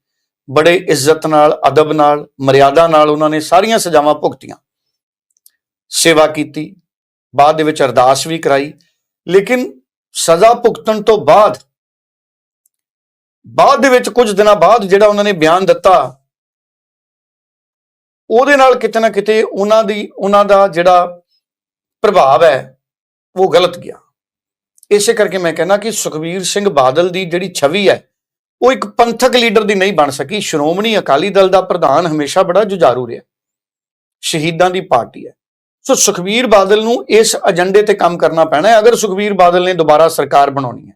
ਬੜੇ ਇੱਜ਼ਤ ਨਾਲ, ਅਦਬ ਨਾਲ, ਮਰਿਆਦਾ ਨਾਲ ਉਹਨਾਂ ਨੇ ਸਾਰੀਆਂ ਸਜ਼ਾਵਾਂ ਭੁਗਤੀਆਂ। ਸੇਵਾ ਕੀਤੀ, ਬਾਅਦ ਦੇ ਵਿੱਚ ਅਰਦਾਸ ਵੀ ਕਰਾਈ, ਲੇਕਿਨ ਸਜ਼ਾ ਭੁਗਤਣ ਤੋਂ ਬਾਅਦ ਬਾਅਦ ਦੇ ਵਿੱਚ ਕੁਝ ਦਿਨਾਂ ਬਾਅਦ ਜਿਹੜਾ ਉਹਨਾਂ ਨੇ ਬਿਆਨ ਦਿੱਤਾ, ਉਹਦੇ ਨਾਲ ਕਿਤੇ ਨਾ ਕਿਤੇ ਉਹਨਾਂ ਦੀ, ਉਹਨਾਂ ਦਾ ਜਿਹੜਾ ਪ੍ਰਭਾਵ ਹੈ, ਉਹ ਗਲਤ ਗਿਆ। ਇਸੇ ਕਰਕੇ ਮੈਂ ਕਹਿੰਦਾ ਕਿ ਸੁਖਬੀਰ ਸਿੰਘ ਬਾਦਲ ਦੀ ਜਿਹੜੀ ਛਵੀ ਹੈ, ਉਹ ਇੱਕ ਪੰਥਕ ਲੀਡਰ ਦੀ ਨਹੀਂ ਬਣ ਸਕੀ। ਸ਼੍ਰੋਮਣੀ ਅਕਾਲੀ ਦਲ ਦਾ ਪ੍ਰਧਾਨ ਹਮੇਸ਼ਾ ਬੜਾ ਜੁਝਾਰੂ ਰਿਹਾ। ਸ਼ਹੀਦਾਂ ਦੀ ਪਾਰਟੀ ਹੈ। ਸੋ ਸੁਖਬੀਰ ਬਾਦਲ ਨੂੰ ਇਸ ਏਜੰਡੇ ਤੇ ਕੰਮ ਕਰਨਾ ਪੈਣਾ ਹੈ। ਅਗਰ ਸੁਖਬੀਰ ਬਾਦਲ ਨੇ ਦੁਬਾਰਾ ਸਰਕਾਰ ਬਣਾਉਣੀ ਹੈ,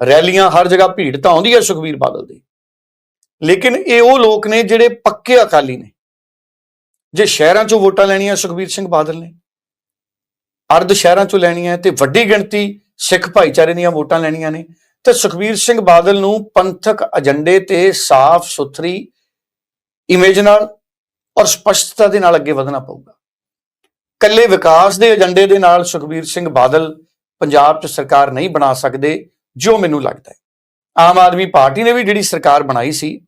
ਰੈਲੀਆਂ ਹਰ ਜਗ੍ਹਾ ਭੀੜ ਤਾਂ ਆਉਂਦੀ ਹੈ ਸੁਖਬੀਰ ਬਾਦਲ ਦੀ। ਲੇਕਿਨ ਇਹ ਉਹ ਲੋਕ ਨੇ ਜਿਹੜੇ ਪੱਕੇ ਅਕਾਲੀ ਨੇ, ਜੇ ਸ਼ਹਿਰਾਂ 'ਚੋਂ ਵੋਟਾਂ ਲੈਣੀਆਂ ਸੁਖਬੀਰ ਸਿੰਘ ਬਾਦਲ ਨੇ। ਅਰਧ ਸ਼ਹਿਰਾਂ 'ਚੋਂ ਲੈਣੀ ਹੈ ਤੇ ਵੱਡੀ ਗਿਣਤੀ ਸਿੱਖ ਭਾਈਚਾਰੇ ਦੀਆਂ ਵੋਟਾਂ ਲੈਣੀਆਂ ਨੇ। ਤੇ ਸੁਖਬੀਰ ਸਿੰਘ ਬਾਦਲ ਨੂੰ ਪੰਥਕ ਏਜੰਡੇ ਤੇ ਸਾਫ਼ ਸੁਥਰੀ ਇਮੇਜ ਨਾਲ ਔਰ ਸਪਸ਼ਟਤਾ ਦੇ ਨਾਲ ਅੱਗੇ ਵਧਣਾ ਪਊਗਾ। ਕੱਲੇ ਵਿਕਾਸ ਦੇ ਏਜੰਡੇ ਦੇ ਨਾਲ ਸੁਖਬੀਰ ਸਿੰਘ ਬਾਦਲ ਪੰਜਾਬ 'ਚ ਸਰਕਾਰ ਨਹੀਂ ਬਣਾ ਸਕਦੇ, ਜੋ ਮੈਨੂੰ ਲੱਗਦਾ ਹੈ। ਆਮ ਆਦਮੀ ਪਾਰਟੀ ਨੇ ਵੀ ਜਿਹੜੀ ਸਰਕਾਰ ਬਣਾਈ ਸੀ,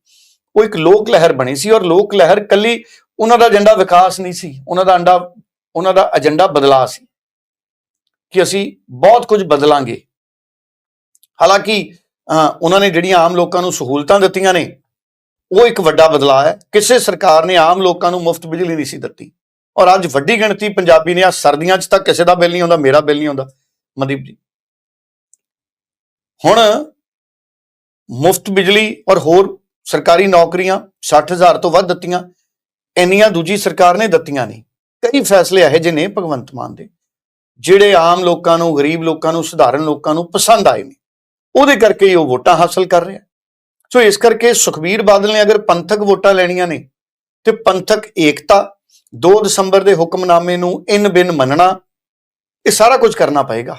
ਉਹ ਇੱਕ ਲੋਕ ਲਹਿਰ ਬਣੀ ਸੀ ਔਰ ਲੋਕ ਲਹਿਰ ਕੱਲੀ ਉਹਨਾਂ ਦਾ ਏਜੰਡਾ ਵਿਕਾਸ ਨਹੀਂ ਸੀ, ਉਹਨਾਂ ਦਾ ਅੰਡਾ, ਉਹਨਾਂ ਦਾ ਏਜੰਡਾ ਬਦਲਾਅ ਸੀ। ਕਿ ਅਸੀਂ ਬਹੁਤ ਕੁਝ ਬਦਲਾਂਗੇ। ਹਾਲਾਂਕਿ ਅਹ, ਉਹਨਾਂ ਨੇ ਜਿਹੜੀਆਂ ਆਮ ਲੋਕਾਂ ਨੂੰ ਸਹੂਲਤਾਂ ਦਿੱਤੀਆਂ ਨੇ ਉਹ ਇੱਕ ਵੱਡਾ ਬਦਲਾਅ ਹੈ। ਕਿਸੇ ਸਰਕਾਰ ਨੇ ਆਮ ਲੋਕਾਂ ਨੂੰ ਮੁਫਤ ਬਿਜਲੀ ਨਹੀਂ ਸੀ ਦਿੱਤੀ। ਔਰ ਅੱਜ ਵੱਡੀ ਗਿਣਤੀ ਪੰਜਾਬੀ ਨੇ ਆ ਸਰਦੀਆਂ 'ਚ ਤਾਂ ਕਿਸੇ ਦਾ ਬਿੱਲ ਨਹੀਂ ਆਉਂਦਾ ਮੇਰਾ ਬਿੱਲ ਨਹੀਂ ਆਉਂਦਾ। ਮਨਦੀਪ ਜੀ। ਹੁਣ ਮੁਫਤ ਬਿਜਲੀ ਔਰ ਹੋਰ ਸਰਕਾਰੀ ਨੌਕਰੀਆਂ 60000 ਤੋਂ ਵੱਧ ਦਿੱਤੀਆਂ ਇੰਨੀਆਂ ਦੂਜੀ ਸਰਕਾਰ ਨੇ ਦਿੱਤੀਆਂ ਨਹੀਂ। ਕਈ ਫੈਸਲੇ ਇਹੋ ਜਿਹੇ ਨੇ ਭਗਵੰਤ ਮਾਨ ਦੇ। ਜਿਹੜੇ ਆਮ ਲੋਕਾਂ ਨੂੰ, ਗਰੀਬ ਲੋਕਾਂ ਨੂੰ, ਸਧਾਰਨ ਲੋਕਾਂ ਨੂੰ ਪਸੰਦ ਆਏ ਨੇ, ਉਹਦੇ ਕਰਕੇ ਹੀ ਉਹ ਵੋਟਾਂ ਹਾਸਲ ਕਰ ਰਿਹਾ। ਸੋ ਇਸ ਕਰਕੇ ਸੁਖਬੀਰ ਬਾਦਲ ਨੇ ਅਗਰ ਪੰਥਕ ਵੋਟਾਂ ਲੈਣੀਆਂ ਨੇ, ਤੇ ਪੰਥਕ ਏਕਤਾ 2 ਦਸੰਬਰ ਦੇ ਹੁਕਮਨਾਮੇ ਨੂੰ ਇਨ ਬਿਨ ਮੰਨਣਾ, ਇਹ ਸਾਰਾ ਕੁਝ ਕਰਨਾ ਪਏਗਾ।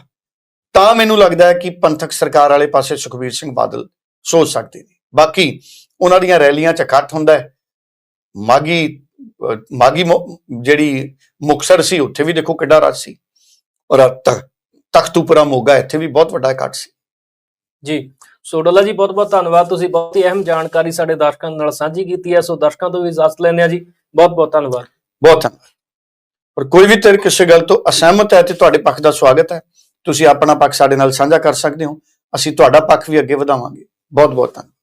ਤਾਂ ਮੈਨੂੰ ਲੱਗਦਾ ਹੈ ਕਿ ਪੰਥਕ ਸਰਕਾਰ ਵਾਲੇ ਪਾਸੇ ਸੁਖਬੀਰ ਸਿੰਘ ਬਾਦਲ ਸੋਚ ਸਕਦੇ ਨੇ। ਬਾਕੀ ਉਹਨਾਂ ਦੀਆਂ ਰੈਲੀਆਂ 'ਚ ਇਕੱਠ ਹੁੰਦਾ ਹੈ। ਮਾਗੀ ਮਾਗੀ ਜਿਹੜੀ ਮੁਕਸਰ ਸੀ, ਉੱਥੇ ਵੀ ਦੇਖੋ ਕਿੱਡਾ ਰਸ਼ ਸੀ। ਔਰ ਤ- ਤਖਤੂਪੁਰਾ ਮੋਗਾ ਇੱਥੇ ਵੀ ਬਹੁਤ ਵੱਡਾ ਇਕੱਠ ਸੀ। ਜੀ। ਸੋ ਡੋਲਾ ਜੀ ਬਹੁਤ ਬਹੁਤ ਧੰਨਵਾਦ। ਤੁਸੀਂ ਬਹੁਤ ਹੀ ਅਹਿਮ ਜਾਣਕਾਰੀ ਸਾਡੇ ਦਰਸ਼ਕਾਂ ਨਾਲ ਸਾਂਝੀ ਕੀਤੀ ਹੈ। ਸੋ ਦਰਸ਼ਕਾਂ ਤੋਂ ਵੀ ਇਜਾਜ਼ਤ ਲੈਂਦੇ ਆ ਜੀ। ਬਹੁਤ ਬਹੁਤ ਧੰਨਵਾਦ। ਬਹੁਤ ਧੰਨਵਾਦ ਔਰ ਕੋਈ ਵੀ ਤੇਰੇ ਕਿਸੇ ਗੱਲ ਤੋਂ ਅਸਹਿਮਤ ਹੈ ਤੇ ਤੁਹਾਡੇ ਪੱਖ ਦਾ ਸਵਾਗਤ ਹੈ ਤੁਸੀਂ ਆਪਣਾ ਪੱਖ ਸਾਡੇ ਨਾਲ ਸਾਂਝਾ ਕਰ ਸਕਦੇ ਹੋ। ਅਸੀਂ ਤੁਹਾਡਾ ਪੱਖ ਵੀ ਅੱਗੇ ਵਧਾਵਾਂਗੇ। ਬਹੁਤ ਬਹੁਤ ਧੰਨਵਾਦ